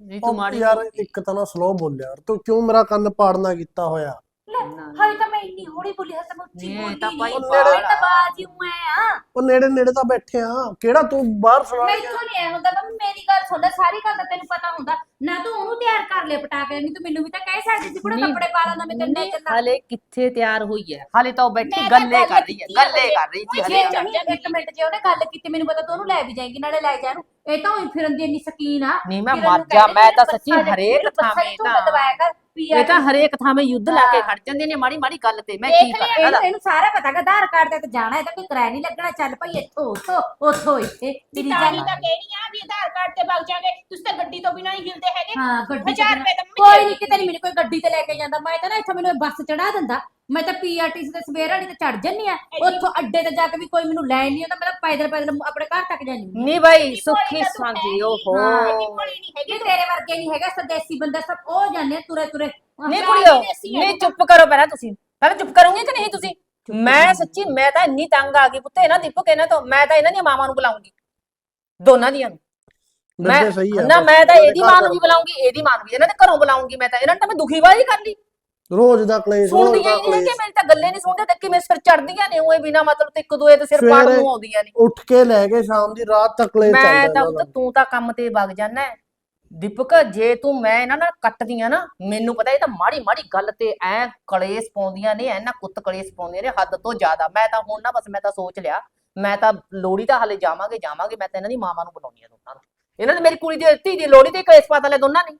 ਜੀ ਤੂੰ ਮਾੜੀ ਯਾਰ ਇੱਕ ਤਾਂ ਨਾ ਸਲੋ ਬੋਲਿਆ ਯਾਰ। ਤੂੰ ਕਿਉਂ ਮੇਰਾ ਕੰਨ ਪਾੜਨਾ ਕੀਤਾ ਹੋਇਆ? ਲੈ ਹਾਏ ਤਾਂ ਮੈਂ ਇੰਨੀ ਹੌਲੀ ਬੋਲੀ ਹਾਂ ਤਾਂ ਮੈਂ ਉੱਚੀ ਇਹ ਬੋਲੀ। ਤਾਂ ਭਾਈ ਨਹੀਂ ਬਾਹਰ ਤਾਂ ਬਾਜੀ ਮੈਂ ਆ। ਉਹ ਨੇੜੇ ਨੇੜੇ ਤਾਂ ਬੈਠੇ ਆ। ਕਿਹੜਾ ਤੂੰ ਬਾਹਰ ਸੁਣਾ ਮੈਂ ਇੱਥੋਂ ਨਹੀਂ ਆਇਆ ਹੁੰਦਾ ਤਾਂ ਮੇਰੀ ਗੱਲ ਸੁਣ ਲੈ ਸਾਰੀ ਗੱਲ ਤਾਂ ਤੈਨੂੰ ਪਤਾ ਹੁੰਦਾ। ਨਾ ਤੂੰ ਉਹਨੂੰ ਤਿਆਰ ਕਰ ਲੈ ਪਟਾ ਕੇ ਨਹੀਂ ਤੂੰ ਮੈਨੂੰ ਵੀ ਤਾਂ ਕਹਿ ਸਕਦੀ ਸੀ ਕੁੜੇ ਨਹੀਂ, ਕੱਪੜੇ ਪਾ ਲੈਂਦਾ ਮੈਂ ਤੈਨੂੰ ਲੈ ਚੱਲਾਂ। ਹਲੇ ਕਿੱਥੇ ਤਿਆਰ ਹੋਈ ਹੈ ਹਲੇ ਤਾਂ ਉਹ ਬੈਠੀ ਮੈਂ ਤਾਂ ਗੱਲੇ ਗੱਲ ਕਰ ਰਹੀ ਹੈ ਕੀਤੀ ਆ ਗੱਲੇ ਹਜੇ। ਕਰ ਰਹੀ ਸੀ ਜੇ ਹਲੇ ਚੱਲ ਨਹੀਂ ਇੱਕ ਮਿੰਟ ਜੇ ਉਹਨੇ ਗੱਲ ਕੀਤੀ ਮੈਨੂੰ ਪਤਾ ਤੂੰ ਉਹਨੂੰ ਲੈ ਵੀ ਜਾਏਗੀ ਨਾਲੇ ਲੈ ਜਾ ਇਹਨੂੰ। ਇਹ ਤਾਂ ਉਹੀ ਫਿਰਨ ਦੀ ਇੰਨੀ ਸਕੀਨ ਆ। ਨਹੀਂ ਮੈਂ ਮਰ ਜਾ ਮੈਂ ਤਾਂ ਸੱਚੀ ਹਰੇਕ ਥਾਵੇਂ ਤੂੰ ਤਾਂ ਦਵਾਇਆ ਕਰ। ਪੀਆ ਇਹ ਤਾਂ ਹਰੇਕ ਥਾਵੇਂ ਯੁੱਧ ਲਾ ਕੇ। ਖੜ ਜਾਂਦੇ ਨੇ ਮਾੜੀ ਮਾੜੀ ਗੱਲ ਤੇ ਮੈਂ ਕੀ ਦੇਖ ਕਰਾਂ ਲਿਆ ਇਹਦਾ ਇਹਨੂੰ ਇਹਨੂੰ ਸਾਰਾ ਪਤਾ ਕਿ ਆਧਾਰ ਕਾਰਡ ਤੇ ਤਾਂ ਜਾਣਾ ਇਹ ਤਾਂ ਕੋਈ ਕਿਰਾਇਆ ਨਹੀਂ ਲੱਗਣਾ ਚੱਲ ਭਾਈ ਇੱਥੋਂ ਉੱਥੋਂ ਉੱਥੋਂ ਇੱਥੇ ਤੇਰੀ ਤਾਂ ਜਾਨ ਹੀ ਤਾਂ ਕਹਿਣੀ ਆ ਵੀ ਆਧਾਰ ਕਾਰਡ ਤੇ ਵਗ ਜਾਗੇ ਤੁਸੀਂ ਤਾਂ ਗੱਡੀ ਤੋਂ ਬਿਨਾਂ ਹੀ ਹਿਲਦੇ ਹੈਗੇ। ਹਾਂ ਗੱਡੀ 'ਚ 1000 ਬਿਨਾਂ- ਰੁਪਏ ਤਾਂ ਕੋਈ ਨਹੀਂ ਕਿਤੇ ਨਹੀਂ ਮੈਨੂੰ ਕੋਈ ਗੱਡੀ ਤੇ ਲੈ ਕੇ ਜਾਂਦਾ ਮੈਂ ਤਾਂ ਨਾ ਇੱਥੋਂ ਮੈਨੂੰ ਬੱਸ ਚੜਾ ਦਿੰਦਾ। ਮੈਂ ਤਾਂ ਪੀਆਰਟੀਸੀ ਤੇ ਸਵੇਰ ਵਾਲੀ ਤੇ ਚੜ ਜੰਨੀ ਆ ਉੱਥੋਂ ਅੱਡੇ ਤੇ ਜਾ ਕੇ ਵੀ ਕੋਈ ਮੈਨੂੰ ਲੈਣ ਨਹੀਂ ਆਉਂਦਾ ਮੈਂ ਤਾਂ ਪੈਦਲ ਪੈਦਲ ਆਪਣੇ ਘਰ ਤੱਕ ਜਾਂਦੀ ਨਹੀਂ ਬਾਈ ਸੁੱਖੀ ਹੈ ਓਹੋ। ਇਹ ਤੇਰੇ ਵਰਗੇ ਨਹੀਂ ਹੈਗਾ ਸਦੇਸੀ ਬੰਦਾ ਸਭ ਉਹ ਆ ਤੁਰੇ ਤੁਰੇ। ਨਹੀਂ ਕੁੜੀਓ ਨਹੀਂ ਚੁੱਪ ਕਰੋ ਪਹਿਲਾਂ ਤੁਸੀਂ। ਪਹਿਲਾਂ ਚੁੱਪ ਕਰੋਗੇ ਕਿ ਨਹੀਂ ਤੁਸੀਂ? ਮੈਂ ਸੱਚੀ ਮੈਂ ਤਾਂ ਇੰਨੀ ਤੰਗ ਆ ਗਈ ਪੁੱਤ ਇਹਨਾਂ ਦੀਪਕ ਇਹਨਾਂ ਤੋਂ। ਮੈਂ ਤਾਂ ਇਹਨਾਂ ਦੀਆਂ ਮਾਵਾਂ ਨੂੰ ਬੁਲਾਉਂਗੀ। ਦੋਨਾਂ ਦੀਆਂ ਨੂੰ। ਮੈਂ ਨਾ ਮੈਂ ਤਾਂ ਇਹਦੀ ਮਾਂ ਨੂੰ ਵੀ ਦਾ- ਬੁਲਾਉਂਗੀ ਇਹਦੀ ਮਾਂ ਨੂੰ ਵੀ। ਇਹਨਾਂ ਦੇ ਘਰੋਂ ਬੁਲਾਉਂਗੀ ਮੈਂ ਤਾਂ। ਇਹਨਾਂ ਨੂੰ ਤਾਂ ਮੈਂ ਦੁਖੀ ਬਾਈ ਕਰ ਲਈ। ਰੋਜ਼ ਦਾ ਕਲੇਸ਼ ਰੋਜ਼ ਸੁਣਦੀਆਂ ਦਾ ਹੀ ਨਹੀਂ ਕਿ ਕਲੇਸ਼ ਮੇਰੀ ਤਾਂ ਗੱਲੇ ਨਹੀਂ ਸੁਣਦੇ ਤੇ ਕਿਵੇਂ ਸਿਰ ਚੜਦੀਆਂ ਨੇ ਉਹ ਬਿਨਾ ਮਤਲਬ ਤੇ ਇੱਕ ਦੂਏ ਤੇ ਸਿਰ ਪਾੜ ਸਵੇਰੇ- ਨੂੰ ਆਉਂਦੀਆਂ ਨੇ। ਉੱਠ ਕੇ ਲੈ ਕੇ ਸ਼ਾਮ ਦੀ ਰਾਤ ਤੱਕ ਕਲੇਸ਼ ਮੈਂ ਚੱਲਦਾ ਤਾਂ ਇਹਨਾਂ ਪੁੱਤ ਦਾ। ਤੂੰ ਤਾਂ ਕੰਮ ਤੇ ਵਗ ਜਾਣਾ ਹੈ। ਦੀਪਕ ਜੇ ਤੂੰ ਮੈਂ ਇਹਨਾਂ ਨਾਲ ਕੱਟਦੀਆਂ ਨਾ ਮੈਨੂੰ ਪਤਾ ਇਹ ਤਾਂ ਮਾੜੀ ਮਾੜੀ ਗੱਲ ਤੇ ਐ ਕਲੇਸ਼ ਪਾਉਂਦੀਆਂ ਨੇ ਐਨਾ ਕੁੱਤ ਕਲੇਸ਼ ਪਾਉਂਦੀਆਂ ਨੇ ਹੱਦ ਤੋਂ ਜ਼ਿਆਦਾ। ਮੈਂ ਤਾਂ ਹੁਣ ਨਾ ਬਸ ਮੈਂ ਤਾਂ ਸੋਚ ਲਿਆ ਮੈਂ ਤਾਂ ਲੋੜੀ ਤਾਂ ਹਲੇ ਜਾਵਾਂਗੇ ਜਾਵਾਂਗੇ ਮੈਂ ਤਾਂ ਇਹਨਾਂ ਦੀ ਮਾਵਾਂ ਨੂੰ ਬੁਲਾਉਣੀ ਆ ਦੋਨਾਂ ਨੂੰ। ਇਹਨਾਂ ਨੇ ਮੇਰੀ ਕੁੜੀ ਦੀ ਧੀ ਦੀ ਲੋੜੀ ਤੇ ਕਲੇਸ਼ ਪਾ ਲੈ ਦੋਨਾਂ ਨੇ।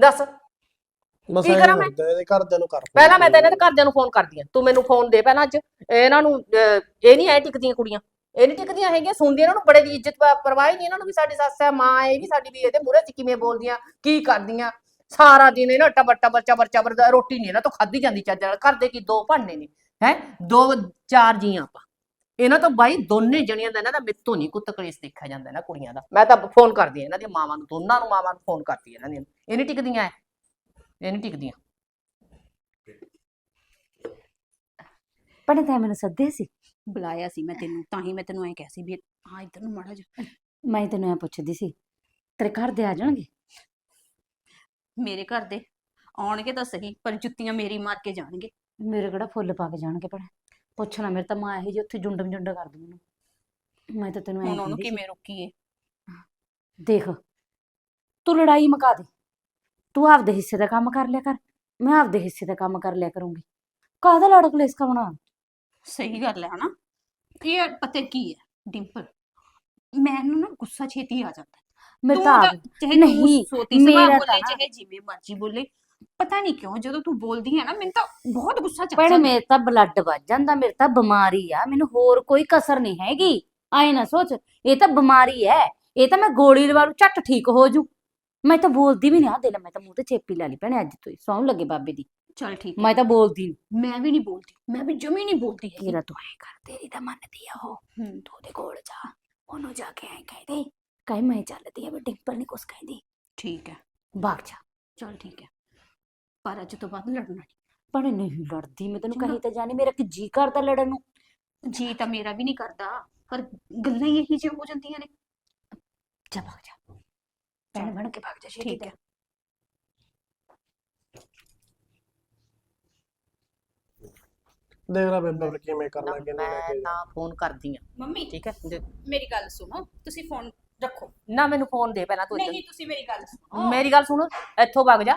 ਦੱਸ। ਬਸ ਕੀ ਕਰਾਂ ਮੈਂ? ਇਹਦੇ ਘਰਦਿਆਂ ਨੂੰ ਕਰ phone ਪਹਿਲਾਂ ਮੈਂ ਤਾਂ ਇਹਨਾਂ ਦੇ ਘਰਦਿਆਂ ਨੂੰ ਫੋਨ ਕਰਦੀ ਆ ਤੂੰ ਮੈਨੂੰ ਫੋਨ ਦੇ ਪਹਿਲਾਂ ਅੱਜ। ਇਹਨਾਂ ਨੂੰ ਅਹ, ਇਹ ਨਹੀਂ ਐ ਟਿਕਦੀਆਂ ਕੁੜੀਆਂ। ਇਹ ਨਹੀਂ ਟਿਕਦੀਆਂ ਹੈਗੀਆਂ ਸੁਣਦੀਆਂ ਇਹਨਾਂ ਨੂੰ ਬੜੇ ਦੀ ਇੱਜ਼ਤ ਪ- ਪਰਵਾਹ ਹੀ ਨਹੀਂ ਇਹਨਾਂ ਨੂੰ ਵੀ ਸਾਡੀ ਸੱਸ ਹੈ ਮਾਂ ਹੈ ਇਹ ਵੀ ਸਾਡੀ ਵੀ ਇਹਦੇ ਮੂਹਰੇ ਚ ਕਿਵੇਂ ਬੋਲਦੀਆਂ ਕੀ ਕਰਦੀਆਂ। ਸਾਰਾ ਦਿਨ ਇਹਨਾਂ ਟਬਰ ਟਬਰ ਚਬਰ ਚਬਰ ਦਾ ਰੋਟੀ ਨਹੀਂ ਇਹਨਾਂ ਤੋਂ ਖਾਧੀ ਜਾਂਦੀ ਚੱਜ ਨਾਲ। ਘਰ ਦੇ ਕੀ ਦੋ ਭਾਂਡੇ ਨੇ ਹੈ? ਦੋ ਚਾਰ ਜੀਆਂ ਆਪਾਂ। ਇਹਨਾਂ ਤੋਂ ਬਾਈ ਦੋਨੇ ਜਣੀਆਂ ਦਾ ਇਹਨਾਂ ਦਾ ਮਿੱਤੋਂ ਨਹੀਂ ਕੁੱਤ ਕਲੇਸ਼ ਦੇਖਿਆ ਜਾਂਦਾ ਇਹਨਾਂ ਕੁੜੀਆਂ ਦਾ। ਮੈਂ ਤਾਂ ਫੋਨ ਕਰਦੀ ਆ ਇਹਨਾਂ ਦੀਆਂ ਮਾਵਾਂ ਨੂੰ ਦੋਨਾਂ ਨੂੰ ਮਾਵਾਂ ਨੂੰ ਫੋਨ ਕਰਦੀ ਆ ਇਹਨਾਂ ਦੀਆਂ। ਇਹ ਨਹੀਂ ਟਿਕਦੀਆਂ ਐ। ਇਹ ਨਹੀਂ ਟਿਕਦੀਆਂ। ਭੈਣੇ ਤਾਂ ਮੈਨੂੰ ਸੱਦੇ ਸੀ? ਬੁਲਾਇਆ ਸੀ ਮੈਂ ਤੈਨੂੰ ਤਾਂ ਹੀ ਮੈਂ ਤੈਨੂੰ ਐ ਕਿਹਾ ਸੀ ਵੀ ਹਾਂ ਇੱਧਰ ਨੂੰ ਮਾੜਾ ਜਾ ਮੈਂ ਤੈਨੂੰ ਐ ਪੁੱਛਦੀ ਸੀ ਤੇਰੇ ਘਰ ਦੇ ਆ ਜਾਣਗੇ? ਮੇਰੇ ਘਰ ਦੇ ਆਉਣਗੇ ਤਾਂ ਸਹੀ ਪਰ ਜੁੱਤੀਆਂ ਮੇਰੀ ਮਾਰ ਕੇ ਜਾਣਗੇ। ਮੇਰੇ ਕਿਹੜਾ ਫੁੱਲ ਪਾ ਕੇ ਜਾਣਗੇ ਭੈਣੇ? ਪੁੱਛਣਾ ਮੇਰੇ ਤਾਂ ਮਾਂ ਇਹੋ ਜਿਹੀ ਉੱਥੇ ਜੁੰਡਮ ਜੁੰਡਾ ਕਰ ਦੂ ਮੈਨੂੰ। ਮੈਂ ਤਾਂ ਤੈਨੂੰ ਐ ਹੁਣ ਉਹਨੂੰ ਕਹਿੰਦੀ ਸੀ। ਕਿਵੇਂ ਰੋਕੀਏ? ਦੇਖ ਤੂੰ ਲੜਾਈ ਮੁਕਾ ਦੇ। ਤੂੰ ਆਪਦੇ ਹਿੱਸੇ ਦਾ ਕੰਮ ਕਰ ਲਿਆ ਕਰ ਮੈਂ ਆਪਦੇ ਹਿੱਸੇ ਦਾ ਕੰਮ ਕਰ ਲਿਆ ਕਰੂੰਗੀ। ਕਾਹਦਾ ਲੜ ਕਲੇਸ਼ ਕਵਣਾ ਸਹੀ ਗੱਲ ਹੈ ਹਨਾ। ਇਹ ਪਤਾ ਕੀ ਹੈ ਡਿੰਪਲ ਮੈਨੂੰ ਨਾ ਗੁੱਸਾ ਛੇਤੀ ਆ ਜਾਂਦਾ। ਮੇਰੇ ਤੂੰ ਚਾਹੇ ਨਹੀਂ, ਸੋਤੀ ਮੇਰਾ ਬੋਲੇ ਚਾਹੇ ਜਿਵੇਂ ਮਰਜ਼ੀ ਬੋਲੇ ਪਤਾ ਨਹੀਂ ਕਿਉਂ ਜਦੋਂ ਤੂੰ ਬੋਲਦੀ ਹੈ ਨਾ ਮੈਨੂੰ ਤਾਂ ਬਹੁਤ ਗੁੱਸਾ ਚੜ ਜਾਂਦਾ। ਮੇਰੇ ਤਾਂ ਬਲੱਡ ਵੱਜ ਜਾਂਦਾ ਮੇਰੇ ਤਾਂ ਬਿਮਾਰੀ ਆ ਮੈਨੂੰ ਹੋਰ ਕੋਈ ਕਸਰ ਨਹੀਂ ਹੈਗੀ। ਆਏ ਨਾ ਸੋਚ ਇਹ ਤਾਂ ਬਿਮਾਰੀ ਹੈ ਇਹ ਤਾਂ ਮੈਂ ਗੋਲੀ ਲਵਾ ਲੂ ਝੱਟ ਠੀਕ ਹੋ ਜੂ। ਮੈਂ ਤਾਂ ਬੋਲਦੀ ਵੀ ਨਹੀਂ ਆ ਦੇ ਲੈ ਮੈਂ ਤਾਂ ਮੂੰਹ ਤੇ ਚੇਪੀ ਲਾ ਲਈ ਭੈਣੇ ਅੱਜ ਤੋਂ ਹੀ ਸੌਣ ਲੱਗੇ ਬਾਬੇ ਦੀ। ਚਲ ਠੀਕ ਮੈਂ ਤਾਂ ਬੋਲਦੀ ਨੀ। ਮੈਂ ਵੀ ਨਹੀਂ ਬੋਲਦੀ ਮੈਂ ਵੀ ਜਮੀ ਨਹੀਂ ਬੋਲਦੀ ਹੈਗੀ। ਤੇਰਾ ਤੂੰ ਐ ਕਰ ਤੇਰੀ ਤਾਂ ਮੰਨਦੀ ਆ ਉਹ। ਹੂੰ। ਤੂੰ ਉਹਦੇ ਕੋਲ ਜਾ ਉਹਨੂੰ ਜਾ ਕੇ ਐ ਕਹਿ ਦੇ ਕਹੇ ਮੈਂ ਚੱਲਦੀ ਆ ਵੀ ਡਿੰਪਲ ਨਹੀਂ ਕੁਛ ਕਹਿੰਦੀ। ਠੀਕ ਹੈ। ਭਾਗ ਜਾ। ਚਲ ਠੀਕ ਹੈ। ਪਰ ਅੱਜ ਤੋਂ ਬਾਅਦ ਲੜਨਾ ਭੈਣੇ ਨਹੀਂ ਲੜਦੀ ਮੈਂ ਤੈਨੂੰ। ਕਹੀ ਤਾਂ ਜਾਣੀ ਮੇਰਾ ਕਿ ਜੀ ਕਰਦਾ ਲੜਨ ਨੂੰ? ਨਹੀਂ ਜੀ ਤਾਂ ਮੇਰਾ ਵੀ ਨਹੀਂ ਕਰਦਾ ਪਰ ਗੱਲਾਂ ਹੀ ਇਹੀ ਜਿਹੀਆਂ ਹੋ ਜਾਂਦੀਆਂ ਨੇ। ਜਾ ਭਾਗ ਜਾ। ਭੈਣ ਬਣ ਕੇ ਭਾਗ ਜਾ ਛੇਤੀ ਠੀਕ। ਹੈ। ਦੇਖ ਲੈ ਬੇਬੇ ਕਿਵੇਂ ਕਰਨਾ ਨਾ, ਕਿਵੇਂ ਲੈ ਮੈਂ ਕੇ ਤਾਂ ਫੋਨ ਕਰਦੀ ਆ ਮੰਮੀ ਠੀਕ ਹੈ ਮੇਰੀ ਗੱਲ ਸੁਣੋ ਤੁਸੀਂ ਫੋਨ ਰੱਖੋ। ਨਾ ਮੈਨੂੰ ਫੋਨ ਦੇ ਪਹਿਲਾਂ ਤੂੰ ਇੱਧਰ। ਨਹੀਂ ਤੁਸੀਂ ਮੇਰੀ ਗੱਲ ਸੁਣੋ। ਮੇਰੀ ਗੱਲ ਸੁਣ ਇੱਥੋਂ ਵਗ ਜਾ।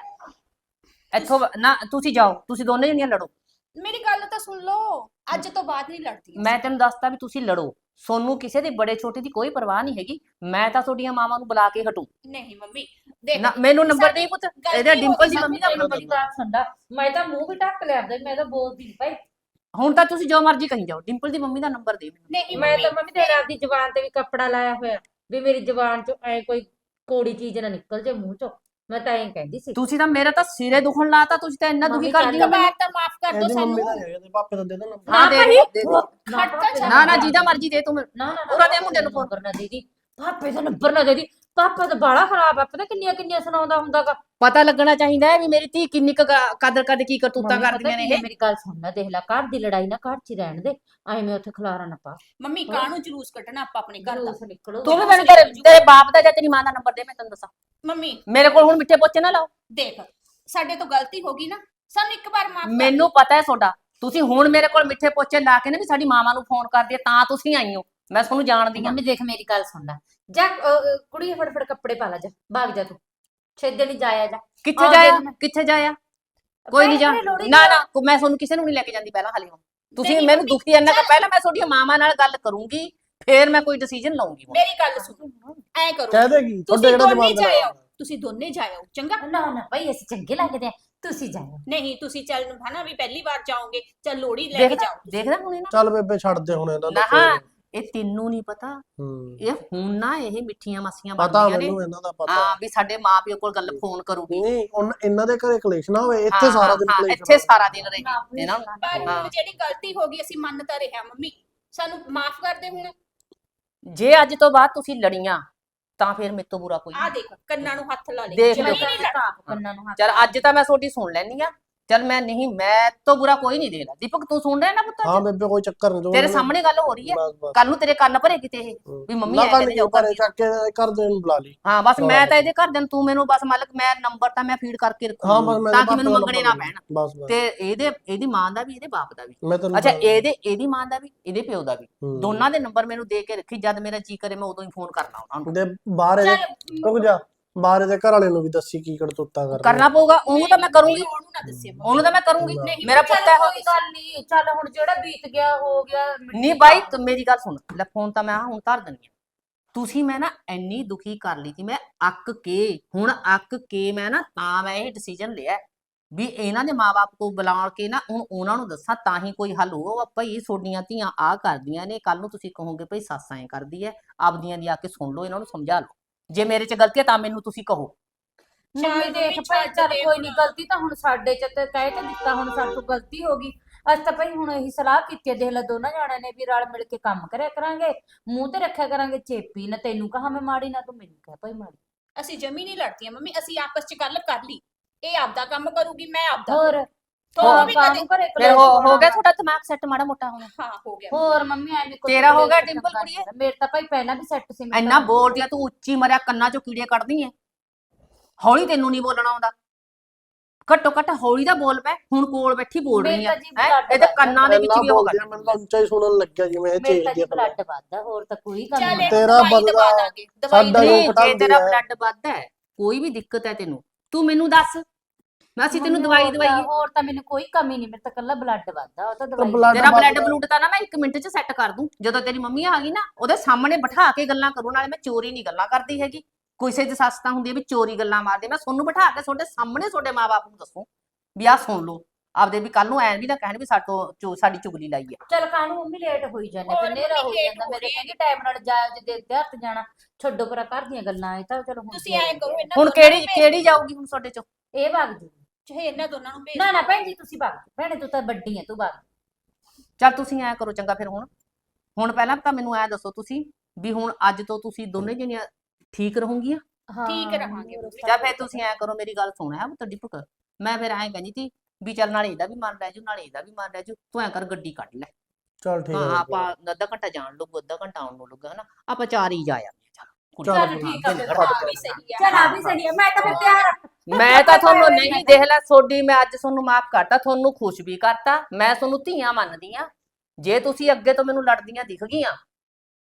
ਇੱਥੋਂ ਨਾ ਤੁਸੀਂ ਜਾਓ ਤੁਸੀਂ ਦੋਨੇ ਜਣੀਆਂ ਲੜੋ। ਮੇਰੀ ਗੱਲ ਤਾਂ ਸੁਣ ਲਓ ਅੱਜ ਤੋਂ ਬਾਅਦ ਨਹੀਂ ਲੜਦੀ। ਮੈਂ ਤੈਨੂੰ ਦੱਸਤਾ ਵੀ ਤੁਸੀਂ ਲੜੋ। ਸੋਨੂੰ ਕਿਸੇ ਦੀ ਬੜੇ ਛੋਟੇ ਦੀ ਕੋਈ ਪਰਵਾਹ ਨਹੀਂ ਹੈਗੀ ਮੈਂ ਤਾਂ ਤੁਹਾਡੀਆਂ ਮਾਵਾਂ ਨੂੰ ਬੁਲਾ ਕੇ ਹਟੂ। ਨਹੀਂ ਮੰਮੀ ਦੇਖ ਨਾ ਮੈਨੂੰ ਨੰਬਰ ਸਾਡੀ ਦੇ ਪੁੱਤ ਇਹਦਾ ਡਿੰਪਲ ਦੀ ਸਾਡੇ ਮੰਮੀ ਦਾ। ਨੰਬਰ ਗੱਲ ਸੁਣਦਾ। ਮੈਂ ਤਾਂ ਮੂੰਹ ਵੀ ਢੱਕ ਲਿਆ ਆਪਦਾ ਮੈਂ ਤਾਂ ਬੋਲਦੀ ਭਾਈ ਹੁਣ ਤਾਂ ਤੁਸੀਂ ਜੋ ਮਰਜ਼ੀ ਕਹੀ ਜਾਓ ਡਿੰਪਲ ਦੀ ਮੰਮੀ ਦਾ ਨੰਬਰ ਦੇ ਮੈਨੂੰ। ਨਹੀਂ ਮੈਂ ਤਾਂ ਮੰਮੀ ਤੇਰੇ ਆਪਦੀ ਜ਼ੁਬਾਨ ਤੇ ਵੀ ਕੱਪੜਾ ਲਾਇਆ ਹੋਇਆ ਵੀ ਮੇਰੀ ਜ਼ੁਬਾਨ ਚੋਂ ਐ ਕੋਈ ਕੋੜੀ ਚੀਜ਼ ਨਾ ਨਿਕਲ ਜੇ ਮੂੰਹ ਚੋਂ। ਮੈਂ ਤਾਂ ਐਂ ਕਹਿੰਦੀ ਸੀ ਤੁਸੀਂ ਤਾਂ ਮੇਰਾ ਤਾਂ ਸਿਰੇ ਦੁਖਣ ਲਾਤਾ ਤੁਸੀਂ ਤਾਂ ਇੰਨਾ ਦੁਖੀ ਹੋ ਮੈਨੂੰ ਵਾਰ ਤਾਂ ਮਾਫ ਕਰ ਦਿਓ ਇਹਦੀ ਮੰਮੀ ਸਾਨੂੰ ਦਾ ਹੈਗਾ ਤੇ ਪਾਪੇ ਦਾ ਦੇ ਦੋ ਨੰਬਰ ਹਾਂ ਦੇ ਦੇ, ਦੇ ਦੇ। ਖੜਕਾ ਚੱਲ। ਨਾ ਨਾ ਜਿਹਦਾ ਮਰਜ਼ੀ ਦੇ ਤੂੰ। ਨਾ ਨਾ ਉਹਦਾ ਦੇ ਮੁੰਡੇ ਨੂੰ ਫੋਨ। ਨੰਬਰ ਨਾ ਦੇ ਦੀ ਪਾਪੇ ਦਾ ਨੰਬਰ ਨਾ ਦੇ ਦੀ ਪਾਪਾ ਤਾਂ ਬਾਲਾ ਖਰਾਬ ਆ ਪਤਾ ਕਿੰਨੀਆਂ ਕਿੰਨੀਆਂ ਸੁਣਾਉਂਦਾ ਹੁੰਦਾਗਾ। ਪਤਾ ਲੱਗਣਾ ਚਾਹੀਦਾ ਹੈ ਵੀ ਮੇਰੀ ਧੀ ਕਿੰਨੀ ਕੁ ਕ- ਕਦਰ ਕਦ ਕੀ ਕਰਤੂਤਾਂ ਕਰਦੀਆਂ ਨੇ ਇਹ। ਮੇਰੀ ਗੱਲ ਸੁਣ ਲੈ ਦੇਖ ਲੈ ਘਰ ਦੀ ਲੜਾਈ ਨਾ ਘਰ ਚ ਹੀ ਰਹਿਣ ਦੇ ਐਵੇਂ ਉੱਥੇ ਖਲਾਰਾ ਨਾ ਪਾ। ਮੰਮੀ ਕਾਹਨੂੰ ਜਲੂਸ ਕੱਢਣਾ ਆਪਾਂ ਆਪਣੇ ਘਰ ਦਾ? ਜਲੂਸ ਨਿਕਲੋ। ਤੂੰ ਵੀ ਮੈਨੂੰ ਤੇਰੇ ਤੇਰੇ ਬਾਪ ਦਾ ਜਾਂ ਤੇਰੀ ਮਾਂ ਦਾ ਨੰਬਰ ਦੇ ਮੈਂ ਤੈਨੂੰ ਦੱਸਾਂ। ਮੰਮੀ। ਮੇਰੇ ਕੋਲ ਹੁਣ ਮਿੱਠੇ ਪੋਚੇ ਨਾ ਲਾਓ। ਦੇਖ ਸਾਡੇ ਤੋਂ ਗਲਤੀ ਹੋ ਗਈ ਨਾ ਸਾਨੂੰ ਇੱਕ ਵਾਰ ਮਾਫ ਕਰ ਮੈਨੂੰ ਪਤਾ ਹੈ ਤੁਹਾਡਾ। ਤੁਸੀਂ ਹੁਣ ਮੇਰੇ ਕੋਲ ਮਿੱਠੇ ਪੋਚੇ ਲਾ ਕੇ ਨਾ ਵੀ ਸਾਡੀ ਮਾਵਾਂ ਨੂੰ ਫੋਨ ਕਰਦੀ ਤਾਂ ਤੁਸੀਂ ਆਈ ਹੋ। ਮੈਂ ਤੁਹਾਨੂੰ ਜਾਣਦੀ ਹਾਂ। ਮੰਮੀ ਦੇਖ ਮੇਰੀ ਗੱਲ ਸੁਣ ਲੈ। ਜਾ ਅ, ਅ, ਕੁੜੀ ਫਟਫਟ ਕੱਪੜੇ ਪਾ ਲੈ ਜਾ ਭਾਗ ਜਾ ਤੂੰ। ਛੇਦੇ ਨਹੀਂ ਜਾਇਆ ਜਾ। ਕਿੱਥੇ ਜਾਇਆ? ਮੈਂ। ਕਿੱਥੇ ਜਾਇਆ? ਕੋਈ ਨਹੀਂ ਜਾ ਨਾ ਤੇ- ਨਾ ਕੋ- ਮੈਂ ਤੁਹਾਨੂੰ ਕਿਸੇ ਨੂੰ ਨਹੀਂ ਲੈ ਕੇ ਜਾਂਦੀ ਪਹਿਲਾਂ ਹਾਲੇ ਹੁਣ। ਤੁਸੀਂ ਮੈਨੂੰ ਦੁਖੀ ਇੰਨਾ ਕਰ। ਪਹਿਲਾਂ ਮੈਂ ਤੁਹਾਡੀਆਂ ਮਾਵਾਂ ਨਾਲ ਗੱਲ ਕਰੂੰਗੀ ਫੇਰ ਮੈਂ ਕੋਈ ਡਿਸੀਜਨ ਲਵਾਂਗੀ ਹੁਣ। ਮੇਰੀ ਗੱਲ ਸੁਣੋ। ਐ ਕਰੋ। ਕਹਿ ਦੇਗੀ ਤੁਹਾਡੇ ਤੁਸੀਂ ਜਿਹੜਾ ਦੋਨੇ ਦਿਮਾਗ ਦਾ ਜਾਇਓ ਤੁਸੀਂ ਦੋਨੇ ਜਾਇਓ ਚੰਗਾ? ਨਾ ਨਾ ਭਾਈ ਅਸੀਂ ਚੰਗੇ ਲੱਗਦੇ ਆ ਤੁਸੀਂ ਜਾਓ ਨਹੀਂ ਤੁਸੀਂ ਚੱਲ ਹਨਾ ਵੀ ਪਹਿਲੀ ਵਾਰ ਜਾਓਗੇ ਚੱਲ ਲੋੜੀ ਲੈ ਕੇ ਦੇਖਦਾ ਜਾਓ ਦੇਖਦਾ ਹੁਣ ਇਹਨਾਂ ਚੱਲ ਬੇਬੇ ਛੱਡ ਦੇ ਹੁਣ ਇਹਨਾਂ ਨਾ ਨੂੰ ਇਹ ਤੈਨੂੰ ਨਹੀਂ ਪਤਾ। ਹੂੰ। ਇਹ ਹੁਣ ਨਾ ਇਹ ਮਿੱਠੀਆਂ ਮੱਸੀਆਂ ਪਤਾ ਬਣਦੀਆਂ ਨੇ। ਮੈਨੂੰ ਇਹਨਾਂ ਦਾ ਪਤਾ। ਹਾਂ ਵੀ ਸਾਡੇ ਮਾਪਿਓ ਕੋਲ ਗੱਲ ਫੋਨ ਕਰੂਗੀ। ਨਹੀਂ ਉਨ- ਇਹਨਾਂ ਦੇ ਘਰੇ ਕਲੇਸ਼ ਨਾ ਹੋਵੇ ਇੱਥੇ ਹਾਂ, ਸਾਰਾ ਦਿਨ ਹਾਂ, ਕਲੇਸ਼ ਇੱਥੇ ਸਾਰਾ ਦਿਨ ਰਹੇ ਇਹਨਾਂ ਨੂੰ? ਪਰ ਹਾਂ। ਹੁਣ ਜਿਹੜੀ ਗਲਤੀ ਹੋ ਗਈ ਅਸੀਂ ਮੰਨ ਤਾਂ ਰਿਹਾ ਮੰਮੀ। ਸਾਨੂੰ ਮਾਫ ਕਰ ਦੇ ਹੁਣ। ਜੇ ਅੱਜ ਤੋਂ ਬਾਅਦ ਤੁਸੀਂ ਲੜੀਆਂ ਤਾਂ ਫਿਰ ਮੇਰੇ ਤੋਂ ਬੁਰਾ ਕੋਈ ਆ ਨਹੀਂ। ਦੇਖ ਕੰਨਾਂ ਨੂੰ ਹੱਥ ਲਾ ਲੈ। ਦੇਖ ਜਮੀ ਲਿਓ। ਨਹੀਂ ਲੜ ਕੰਨਾਂ ਨੂੰ ਹੱਥ ਚਲ ਅੱਜ ਤਾਂ ਮੈਂ ਤੁਹਾਡੀ ਸੁਣ ਲੈਣੀ ਆ ਚਲ ਮੈਂ ਨਹੀਂ ਮੈਂ ਤੋਂ ਬੁਰਾ ਕੋਈ ਨਹੀਂ ਦੇਣਾ ਦੀਪਕ ਤੂੰ ਸੁਣ ਰਿਹਾ ਨਾ ਪੁੱਤ ਹਾਂ ਬੇਬੇ ਕੋਈ ਚੱਕਰ ਨਹੀਂ ਤੇਰੇ ਸਾਹਮਣੇ ਗੱਲ ਹੋ ਰਹੀ ਹੈ। ਬਸ ਬਸ। ਕੱਲ ਨੂੰ ਤੇਰੇ ਕੰਨ ਭਰੇ ਕਿਤੇ ਇਹ ਵੀ ਮੰਮੀ ਨਾ ਐ ਕੱਲ ਕਹਿੰਦੇ ਘਰੇ ਚੱਕ ਕੇ ਘਰ ਦੇ ਨੂੰ ਬੁਲਾ ਲਈ। ਹਾਂ ਬਸ ਮੈਂ। ਤਾਂ ਇਹਦੇ ਘਰ ਦੇ ਨੂੰ ਤੂੰ ਮੈਨੂੰ ਬਸ ਮਾਲਕ ਮੈਂ ਨੰਬਰ ਤਾਂ ਮੈਂ ਫੀਡ ਕਰਕੇ ਹਾਂ ਰੱਖੂੰਗੀ ਬਸ ਮੈਂ ਤਾਂ ਕਿ ਮੈਨੂੰ ਮੰਗਣੇ ਨਾ ਪੈਣ। ਬਸ ਬਸ। ਤੇ ਇਹਦੇ ਇਹਦੀ ਮਾਂ ਦਾ ਵੀ ਇਹਦੇ ਬਾਪ ਦਾ ਵੀ। ਮੈਂ ਤੈਨੂੰ ਅੱਛਾ ਇਹਦੇ ਇਹਦੀ ਮਾਂ ਦਾ ਵੀ ਇਹਦੇ ਪਿਓ ਦਾ ਵੀ। ਹੂੰ। ਦੋਨਾਂ ਦੇ ਨੰਬਰ ਮੈਨੂੰ ਦੇ ਕੇ ਰੱਖੀ ਜਦ ਮੇਰਾ ਜੀ ਕਰੇ ਮੈਂ ਉਦੋਂ ਹੀ ਫੋਨ ਕਰਨਾ ਉਹਨਾਂ ਨੂੰ। ਦੇ ਬਾਹਰ ਰੁਕ ਜਾ। ਬਾਹਰ ਇਹਦੇ ਘਰ ਵਾਲੇ ਨੂੰ ਵੀ ਦੱਸੀ ਕੀ ਕਰਤੂਤਾ ਕਰ ਕਰਨਾ। ਪਊਗਾ ਉਹਨੂੰ ਤਾਂ ਮੈਂ ਕਰੂੰਗੀ। ਉਹਨੂੰ ਨਾ ਦੱਸੇ ਉਹਨੂੰ ਤਾਂ ਮੈਂ ਕਰੂੰਗੀ। ਨਹੀਂ, ਮੇਰਾ ਪੁੱਤ ਹੈ ਕੋਈ ਗੱਲ ਨਹੀਂ ਚੱਲ ਹੁਣ ਜਿਹੜਾ ਬੀਤ ਗਿਆ ਹੋ ਗਿਆ ਨਹੀਂ ਬਾਈ ਤੂੰ ਮੇਰੀ ਗੱਲ ਸੁਣ। ਲੈ ਫੋਨ ਤਾਂ ਮੈਂ ਹੁਣ ਧਰ ਦਿੰਦੀ ਆ ਤੁਸੀਂ ਮੈਂ ਨਾ ਇੰਨੀ ਦੁਖੀ ਕਰ ਲਈ ਸੀ ਮੈਂ ਅੱਕ ਕੇ ਹੁਣ ਅੱਕ ਕੇ ਮੈਂ ਨਾ ਤਾਂ ਮੈਂ ਇਹ ਡਿਸੀਜਨ ਲਿਆ ਵੀ ਇਹਨਾਂ ਦੇ ਮਾਪੇ ਕੋ ਬੁਲਾ ਕੇ ਨਾ ਹੁਣ ਉਹਨਾਂ ਨੂੰ ਦੱਸਾਂ ਤਾਂ ਹੀ ਕੋਈ ਹੱਲ ਹੋਊਗਾ। ਭਈ ਤੁਹਾਡੀਆਂ ਧੀਆਂ ਆ ਕਰਦੀਆਂ ਨੇ ਕੱਲ ਨੂੰ ਤੁਸੀਂ ਕਹੋਗੇ ਭਈ ਸੱਸ ਐਂ ਕਰਦੀ ਹੈ। ਆਪਦੀਆਂ ਦੀ ਆ ਕੇ ਸੁਣ ਲਓ ਇਹਨਾਂ ਨੂੰ ਸਮਝਾ ਲਓ। ਜੇ ਮੇਰੇ 'ਚ ਗਲਤੀ ਹੈ ਤਾਂ ਮੈਨੂੰ ਤੁਸੀਂ ਕਹੋ। ਮੰਮੀ ਦੇਖ ਭਾਈ ਚੱਲ ਕੋਈ। ਨਹੀਂ ਗਲਤੀ ਤਾਂ ਹੁਣ ਸਾਡੇ ਚ ਤੇ ਕਹਿ ਤੇ ਦਿੱਤਾ ਹੁਣ ਸਾਡੇ ਤੋਂ ਗਲਤੀ ਹੋ ਗਈ। ਅਸੀਂ ਤਾਂ ਭਾਈ ਹੁਣ ਇਹੀ ਸਲਾਹ ਕੀਤੀ ਹੈ, ਦੇਖ ਲੈ ਦੋਨਾਂ ਜਾਣਿਆਂ ਨੇ ਵੀ ਰਲ ਮਿਲ ਕੇ ਕੰਮ ਕਰਿਆ ਕਰਾਂਗੇ ਮੂੰਹ ਤੇ ਰੱਖਿਆ ਕਰਾਂਗੇ ਚੇਪੀ ਨਾ ਤੈਨੂੰ ਕਹਾ ਮੈਂ ਮਾੜੀ ਨਾ ਤੂੰ ਮੈਨੂੰ ਕਹਿ ਭਾਈ ਮਾੜੀ। ਅਸੀਂ ਜਮੀ ਨਹੀਂ ਲੜਦੀਆਂ ਮੰਮੀ ਅਸੀਂ ਆਪਸ ਚ ਗੱਲ ਕਰ ਲਈ। ਇਹ ਆਪਦਾ ਕੰਮ ਕਰੂਗੀ ਮੈਂ ਆਪਦਾ ਹੋਰ ਤੁਹਾਨੂੰ ਵੀ ਕਾਹਨੂੰ ਕਦੇ ਘਰੇ ਫਿਰ ਕਲੇਸ਼ ਹੋ ਹੋ ਪਾਉਣਾ ਗਿਆ ਤੁਹਾਡਾ ਦਿਮਾਗ ਸੈੱਟ ਮਾੜਾ ਮੋਟਾ ਹੁਣ। ਹਾਂ ਹੋ ਗਿਆ। ਹੋਰ ਮੰਮੀ ਐਵੇਂ ਕੋਈ ਤੇਰਾ ਹੋ ਗਿਆ ਕਲੇਸ਼ ਡਿੰਪਲ ਚੰਗਾ ਕੁੜੀਏ? ਨਹੀਂ ਮੇਰੇ ਤਾਂ ਭਾਈ ਪਹਿਲਾਂ ਵੀ ਸੈੱਟ ਸੀ ਮੈਂ ਇੰਨਾ ਤਾਂ- ਬੋਲਦੀ ਆ ਤੂੰ ਉੱਚੀ ਮਰਿਆ ਕੰਨਾਂ 'ਚੋਂ ਕੀੜੇ ਕੱਢਦੀ ਐ ਹੌਲੀ ਤੈਨੂੰ ਨਹੀਂ ਬੋਲਣਾ ਆਉਂਦਾ। ਘੱਟੋ ਘੱਟ ਹੌਲੀ ਦਾ ਬੋਲ ਪੈ ਹੁਣ ਕੋਲ ਬੈਠੀ ਬੋਲ ਰਹੀ ਆ। ਮੇਰਾ ਜੀ ਹੈ? blood ਇਹਦੇ ਵੱਧਦਾ। ਕੰਨਾਂ ਦੇ ਵਿੱਚ ਵੀ ਉਹ ਗੱਲ ਮੈਨੂੰ ਤਾਂ ਉੱਚਾ ਹੀ ਸੁਣਨ ਲੱਗਿਆ ਜਿਵੇਂ ਇਹ ਮੇਰੇ ਚੀਜ਼ ਤਾਂ ਜੀ ਬਲੱਡ ਵੱਧਦਾ ਹੋਰ ਤਾਂ ਕੋਈ ਗੱਲ ਚੱਲ ਨਹੀਂ। ਇਹ ਤੇਰਾ ਦਵਾਈ ਬਦਲਾ, ਦਵਾ ਦਾਂਗੇ ਦਵਾਈ ਸਾਡਾ ਨਹੀਂ ਜੇ ਤੇਰਾ। ਬਲੱਡ ਵੱਧਦਾ ਹੈ ਕੋਈ ਵੀ ਦਿੱਕਤ ਹੈ ਤੈਨੂੰ। ਤੂੰ ਮੈਨੂੰ ਦੱਸ ਮੈਂ ਅਸੀਂ ਤੈਨੂੰ ਦਵਾਈ ਤਾਂ- ਦਵਾਈਏ ਹੋਰ ਤਾਂ ਮੈਨੂੰ ਕੋਈ ਕਮੀ ਨਹੀਂ ਮੇਰੇ ਤਾਂ ਕੱਲਾ ਬਲੱਡ ਵੱਧਦਾ ਉਹ ਤਾਂ ਦਵਾਈ blood ਤੇਰਾ ਬਲੱਡ। ਬਲੂਡ ਤਾਂ ਨਾ ਮੈਂ 1 ਮਿੰਟ 'ਚ ਸੈੱਟ ਕਰ ਦੂੰ। ਜਦੋਂ ਤੇਰੀ ਮੰਮੀ ਆ ਗਈ ਨਾ ਉਹਦੇ ਸਾਹਮਣੇ ਬਿਠਾ ਕੇ ਗੱਲਾਂ ਕਰੂ ਨਾਲੇ ਮੈਂ ਚੋਰੀ ਨਹੀਂ ਗੱਲਾਂ ਕਰਦੀ ਹੈਗੀ। ਕਿਸੇ ਦੀ ਸੱਸ ਤਾਂ ਹੁੰਦੀ ਹੈ ਵੀ ਚੋਰੀ ਗੱਲਾਂ ਮਾਰਦੇ। ਮੈਂ ਤੁਹਾਨੂੰ ਬਿਠਾ ਕੇ ਤੁਹਾਡੇ ਸਾਹਮਣੇ ਤੁਹਾਡੇ ਮਾਪੇ ਨੂੰ ਦੱਸੂ ਵੀ ਆਹ ਸੁਣ ਲਓ। ਆਪਦੇ ਵੀ ਕੱਲ ਨੂੰ ਐਂ ਵੀ ਨਾ ਕਹਿਣ ਵੀ ਸਾਡੋ ਚੋ- ਸਾਡੀ ਚੁਗਲੀ ਲਾਈ ਹੈ ਚਲ ਕਾਹਨੂੰ ਮੰਮੀ ਲੇਟ ਹੋਈ ਜਾਂਦੇ ਹੋਰ ਫਿਰ ਨੇਰਾ ਹੋ ਮੰਮੀ late ਜਾਂਦਾ? ਹੋ ਮੇਰੇ ਰਹੀ ਹੈ। ਕਹਿੰਦੀ ਟਾਈਮ ਨਾਲ ਜਾਇਓ ਜੇ ਦੇ ਹੱਥ ਜਾਣਾ ਛੱਡੋ ਪਰਾ ਘਰ ਦੀਆਂ ਗੱਲਾਂ ਇਹ ਤਾਂ ਚਲੋ ਹੁਣ ਤੁਸੀਂ ਐਂ ਕਰੋ ਇਹਨਾਂ ਹੁਣ ਦੋਨਾਂ ਕਿਹੜੀ ਭੇਜ ਕਿਹੜੀ ਜਾਊਗੀ ਹੁਣ ਤੁਹਾਡੇ ਚੋਂ? ਇਹ ਵਗ ਜੂ। ਚਾਹੇ ਇਹਨਾਂ ਦੋਨਾਂ ਨੂੰ ਭੇਜ ਨਾ ਨਾ ਭੈਣ ਜੀ ਤੁਸੀਂ ਜਾਓ। ਭੈਣੇ ਤੂੰ ਤਾਂ ਵੱਡੀ ਹੈ ਤੂੰ ਵਗ ਚੱਲ ਤੁਸੀਂ ਐ ਕਰੋ ਚੰਗਾ ਫਿਰ ਹੁਣ। ਹੁਣ ਪਹਿਲਾਂ ਤਾਂ ਮੈਨੂੰ ਐ ਦੱਸੋ ਤੁਸੀਂ ਵੀ ਹੁਣ ਅੱਜ ਤੋਂ ਤੁਸੀਂ ਦੋਨੇ ਜਣੀਆਂ ਠੀਕ ਰਹੋਗੀਆਂ? ਹਾਂ ਠੀਕ ਰਹਾਂਗੇ। ਜਾਂ ਫਿਰ ਤੁਸੀਂ ਐ ਕਰੋ ਮੇਰੀ ਗੱਲ ਸੁਣ ਹੈ ਤੁਹਾਡੀ ਭੁੱਖ ਮੈਂ ਫਿਰ ਐਂ ਕਹਿੰਦੀ ਸੀ ਵੀ ਚੱਲ ਨਾਲੇ ਇਹਦਾ ਵੀ ਮਨ ਰਹਿ ਜੂ ਨਾਲੇ ਇਹਦਾ ਵੀ ਮਨ ਰਹਿ ਜੂ। ਤੂੰ ਐ ਕਰ ਗੱਡੀ ਕੱਢ ਲੈ। ਚੱਲ ਠੀਕ ਹਾਂ ਹੈ। ਆਪਾਂ ਅੱਧਾ ਘੰਟਾ ਜਾਣ ਲੱਗੂ ਅੱਧਾ ਘੰਟਾ ਆਉਣ ਨੂੰ ਲੱਗੂਗਾ ਹਨਾ? ਆਪਾਂ ਚਾਰ ਹੀ ਜਾ ਆਵਾਂਗੇ। ਚੱਲ ਚੱਲ ਚੱਲ ਠੀਕ ਆ ਫਿਰ। ਹਾਂ ਵੀ ਸਹੀ ਆ। ਚਲ ਆ ਵੀ ਸਹੀ ਹੈ ਮੈਂ ਤਾਂ ਫਿਰ ਤਿਆਰ ਆ। ਮੈਂ ਤਾਂ ਤੁਹਾਨੂੰ ਨਹੀਂ ਦੇਖ ਲੈ ਤੁਹਾਡੀ ਮੈਂ ਅੱਜ ਤੁਹਾਨੂੰ ਮਾਫ ਕਰਤਾ ਤੁਹਾਨੂੰ ਖੁਸ਼ ਵੀ ਕਰਤਾ ਮੈਂ ਤੁਹਾਨੂੰ ਧੀਆਂ ਮੰਨਦੀ ਆ। ਜੇ ਤੁਸੀਂ ਅੱਗੇ ਤੋਂ ਮੈਨੂੰ ਲੜਦੀਆਂ ਦਿਖ ਗਈਆਂ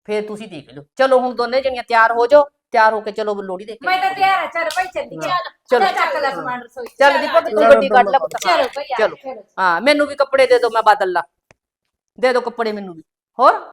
ਫਿਰ ਤੁਸੀਂ ਦੇਖ ਲਓ। ਚਲੋ ਹੁਣ ਦੋਨੇ ਜਣੀਆਂ ਤਿਆਰ ਹੋ ਜਾਓ ਤਿਆਰ ਹੋ ਕੇ ਚਲੋ ਲੋੜੀ ਦੇਖ ਕੇ ਮੈਂ ਤਾਂ ਤਿਆਰ ਆ ਚੱਲ ਭਾਈ ਚੱਲੀ ਚੱਲ ਚਲੋ। ਚੱਲ ਚੱਕ ਲੈ ਸਮਾਨ ਰਸੋਈ ਚ। ਚੱਲ ਦੀਪਕ ਤੂੰ ਗੱਡੀ ਕੱਢ ਲੈ ਪੁੱਤ ਚਲੋ ਭਾਈ ਆ ਚਲੋ। ਚਲੋ। ਹਾਂ ਮੈਨੂੰ ਵੀ ਕੱਪੜੇ ਦੇ ਦਿਓ ਮੈਂ ਬਦਲ ਲਾ ਦੇ ਦਿਓ ਕੱਪੜੇ ਮੈਨੂੰ ਵੀ। ਹੋਰ?